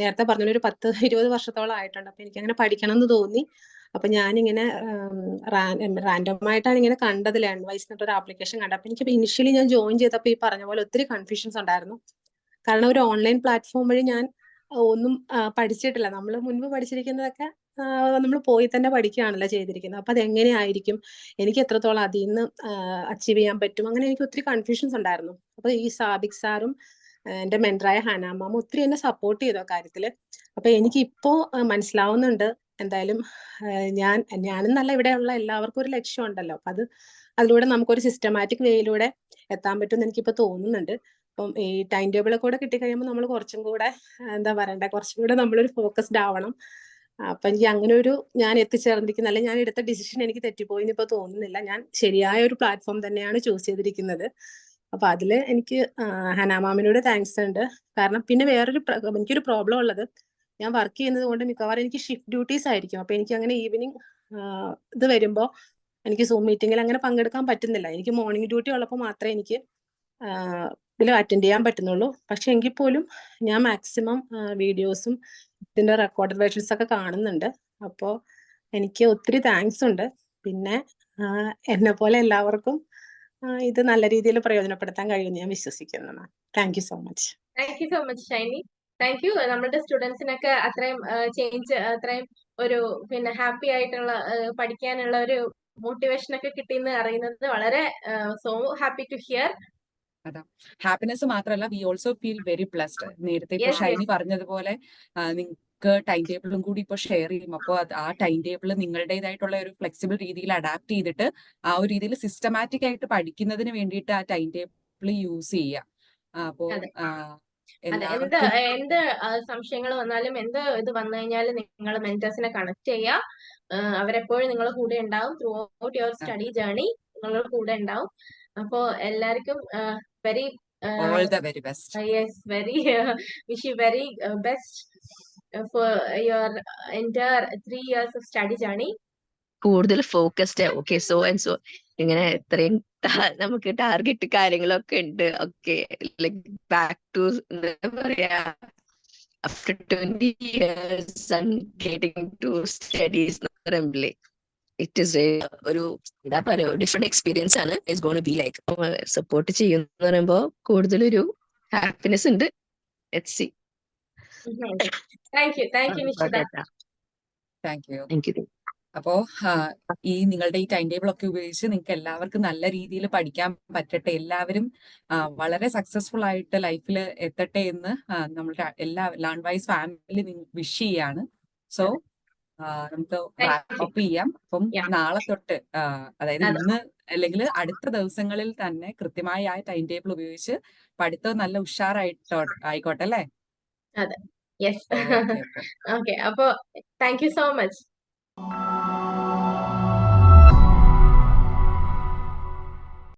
നേരത്തെ പറഞ്ഞ പോലെ ഒരു പത്ത് ഇരുപത് വർഷത്തോളം ആയിട്ടുണ്ട്. അപ്പൊ എനിക്ക് അങ്ങനെ പഠിക്കണം എന്ന് തോന്നി. അപ്പൊ ഞാനിങ്ങനെ റാൻഡം ആയിട്ടാണ് ഇങ്ങനെ കണ്ടത് ലേൺ വൈസ് എന്നിട്ട് ഒരു ആപ്ലിക്കേഷൻ കണ്ടത്. അപ്പൊ എനിക്ക് ഇനിഷ്യലി ഞാൻ ജോയിൻ ചെയ്തപ്പോൾ ഈ പറഞ്ഞ പോലെ ഒത്തിരി കൺഫ്യൂഷൻസ് ഉണ്ടായിരുന്നു. കാരണം ഒരു ഓൺലൈൻ പ്ലാറ്റ്ഫോം വഴി ഞാൻ ഒന്നും പഠിച്ചിട്ടില്ല. നമ്മൾ മുൻപ് പഠിച്ചിരിക്കുന്നതൊക്കെ നമ്മൾ പോയി തന്നെ പഠിക്കുകയാണല്ലോ ചെയ്തിരിക്കുന്നത് അപ്പൊ അതെങ്ങനെയായിരിക്കും? എനിക്ക് എത്രത്തോളം അതിൽ നിന്ന് അച്ചീവ് ചെയ്യാൻ പറ്റും? അങ്ങനെ എനിക്ക് ഒത്തിരി കൺഫ്യൂഷൻസ് ഉണ്ടായിരുന്നു. അപ്പൊ ഈ സാബിക് സാറും എന്റെ മെന്ററായ ഹനാമാമും ഒത്തിരി എന്നെ സപ്പോർട്ട് ചെയ്തു ആ കാര്യത്തിൽ അപ്പൊ എനിക്ക് ഇപ്പോ മനസ്സിലാവുന്നുണ്ട്. എന്തായാലും ഞാൻ ഞാനെന്നല്ല ഇവിടെയുള്ള എല്ലാവർക്കും ഒരു ലക്ഷ്യം ഉണ്ടല്ലോ അപ്പൊ അത് അതിലൂടെ നമുക്കൊരു സിസ്റ്റമാറ്റിക് വേയിലൂടെ എത്താൻ പറ്റുമെന്ന് എനിക്കിപ്പോ തോന്നുന്നുണ്ട്. അപ്പം ഈ ടൈം ടേബിളൊക്കെ കൂടെ കിട്ടിക്കഴിയുമ്പോൾ നമ്മൾ കുറച്ചും കൂടെ എന്താ പറയണ്ടേ? കുറച്ചും കൂടെ നമ്മളൊരു ഫോക്കസ്ഡ് ആവണം. അപ്പൊ എനിക്ക് അങ്ങനെ ഒരു ഞാൻ എത്തിച്ചേർന്നിരിക്കുന്ന അല്ലെങ്കിൽ ഞാൻ എടുത്ത ഡിസിഷൻ എനിക്ക് തെറ്റിപ്പോയി ഇപ്പൊ തോന്നുന്നില്ല. ഞാൻ ശരിയായ ഒരു പ്ലാറ്റ്ഫോം തന്നെയാണ് ചൂസ് ചെയ്തിരിക്കുന്നത്. അപ്പൊ അതിൽ എനിക്ക് ഹനാമാമിനോട് താങ്ക്സ് ഉണ്ട്. കാരണം പിന്നെ വേറൊരു എനിക്കൊരു പ്രോബ്ലം ഉള്ളത്. ഞാൻ വർക്ക് ചെയ്യുന്നത് കൊണ്ട് മിക്കവാറും എനിക്ക് ഷിഫ്റ്റ് ഡ്യൂട്ടീസ് ആയിരിക്കും. അപ്പൊ എനിക്ക് അങ്ങനെ ഈവനിങ് ഇത് വരുമ്പോൾ എനിക്ക് സൂം മീറ്റിംഗിൽ അങ്ങനെ പങ്കെടുക്കാൻ പറ്റുന്നില്ല. എനിക്ക് മോർണിംഗ് ഡ്യൂട്ടി ഉള്ളപ്പോൾ മാത്രമേ എനിക്ക് ഇതിൽ അറ്റൻഡ് ചെയ്യാൻ പറ്റുന്നുള്ളൂ. പക്ഷെ എങ്കിൽ പോലും ഞാൻ മാക്സിമം വീഡിയോസും ഇതിന്റെ റെക്കോർഡഡ് വേർഷൻസ് ഒക്കെ കാണുന്നുണ്ട്. അപ്പോ എനിക്ക് ഒത്തിരി താങ്ക്സ് ഉണ്ട്. പിന്നെ എന്നെ പോലെ എല്ലാവർക്കും ഇത് നല്ല രീതിയിൽ പ്രയോജനപ്പെടുത്താൻ കഴിയുമെന്ന് ഞാൻ വിശ്വസിക്കുന്നു thank you so much thank you so much Shiny. Thank you നമ്മുടെ സ്റ്റുഡൻസിനൊക്കെ അത്രയും ചേഞ്ച് അത്രയും ഒരു പിന്നെ ഹാപ്പി ആയിട്ടുള്ള പഠിക്കാനുള്ള ഒരു മോട്ടിവേഷൻ ഒക്കെ കിട്ടിയെന്ന് അറിയുന്നത് വളരെ സോ ഹാപ്പി ടു ഹിയർ അതാ. ഹാപ്പിനെസ് മാത്രമല്ല we also feel very blessed നേരത്തെ ഇപ്പൊ. ഷൈനി പറഞ്ഞതുപോലെ നിങ്ങൾക്ക് ടൈം ടേബിളും കൂടി ഇപ്പൊ ഷെയർ ചെയ്യും. അപ്പോൾ ആ ടൈം ടേബിൾ നിങ്ങളുടേതായിട്ടുള്ള ഒരു ഫ്ലെക്സിബിൾ രീതിയിൽ അഡാപ്റ്റ് ചെയ്തിട്ട് ആ ഒരു രീതിയിൽ സിസ്റ്റമാറ്റിക് ആയിട്ട് പഠിക്കുന്നതിന് വേണ്ടിയിട്ട് ആ ടൈം ടേബിൾ യൂസ് ചെയ്യുക അപ്പോ എന്ത് എന്ത് സംശയങ്ങൾ വന്നാലും എന്ത് ഇത് വന്നു കഴിഞ്ഞാലും നിങ്ങൾ മെന്റേഴ്സിനെ കണക്ട് ചെയ്യുക അവരെപ്പോഴും നിങ്ങളുടെ കൂടെ ഉണ്ടാവും. Throughout your study journey നിങ്ങളുടെ കൂടെ ഉണ്ടാവും. അപ്പോ എല്ലാവർക്കും very all the very best yes very wish you very best for your entire three years of study journey. കൂടുതൽ focused okay so and so ഇങ്ങനെ ഇത്രയും നമുക്ക് ടാർഗറ്റ് കാര്യങ്ങളൊക്കെ ഉണ്ട് ഓക്കെ ലൈക് ബാക്ക് ടു എന്താ പറയാ after twenty years getting to studies എന്ന് പറയുമ്പോഴേ ഇറ്റ് ഇസ് ഒരു എന്താ പറയുക ഡിഫറെന്റ് എക്സ്പീരിയൻസ് ആണ്. It's gonna be like support ചെയ്യുന്ന പറയുമ്പോൾ കൂടുതലൊരു ഹാപ്പിനെസ് ഉണ്ട്. Etc thank you thank you Nishitha thank you thank you അപ്പോ ഈ നിങ്ങളുടെ ഈ ടൈം ടേബിൾ ഒക്കെ ഉപയോഗിച്ച് നിങ്ങൾക്ക് എല്ലാവർക്കും നല്ല രീതിയിൽ പഠിക്കാൻ പറ്റട്ടെ എല്ലാവരും വളരെ സക്സസ്ഫുൾ ആയിട്ട് ലൈഫിൽ എത്തട്ടെ എന്ന് നമ്മളുടെ നമ്മുടെ എല്ലാ ലാൻഡ് വൈസ് ഫാമിലി വിഷ് ചെയ്യാണ്. സോ നമുക്ക്. റാപ്പ് ചെയ്യാം. അപ്പം നാളെ തൊട്ട് അതായത് ഇന്ന് അല്ലെങ്കിൽ അടുത്ത ദിവസങ്ങളിൽ തന്നെ കൃത്യമായി ആ ടൈം ടേബിൾ ഉപയോഗിച്ച് പഠിത്തം നല്ല ഉഷാറായിട്ടോ ആയിക്കോട്ടെ അല്ലേ? അതെ. യെസ് ഓക്കെ അപ്പൊ ഓക്കെ അപ്പോ താങ്ക് യു സോ മച്ച്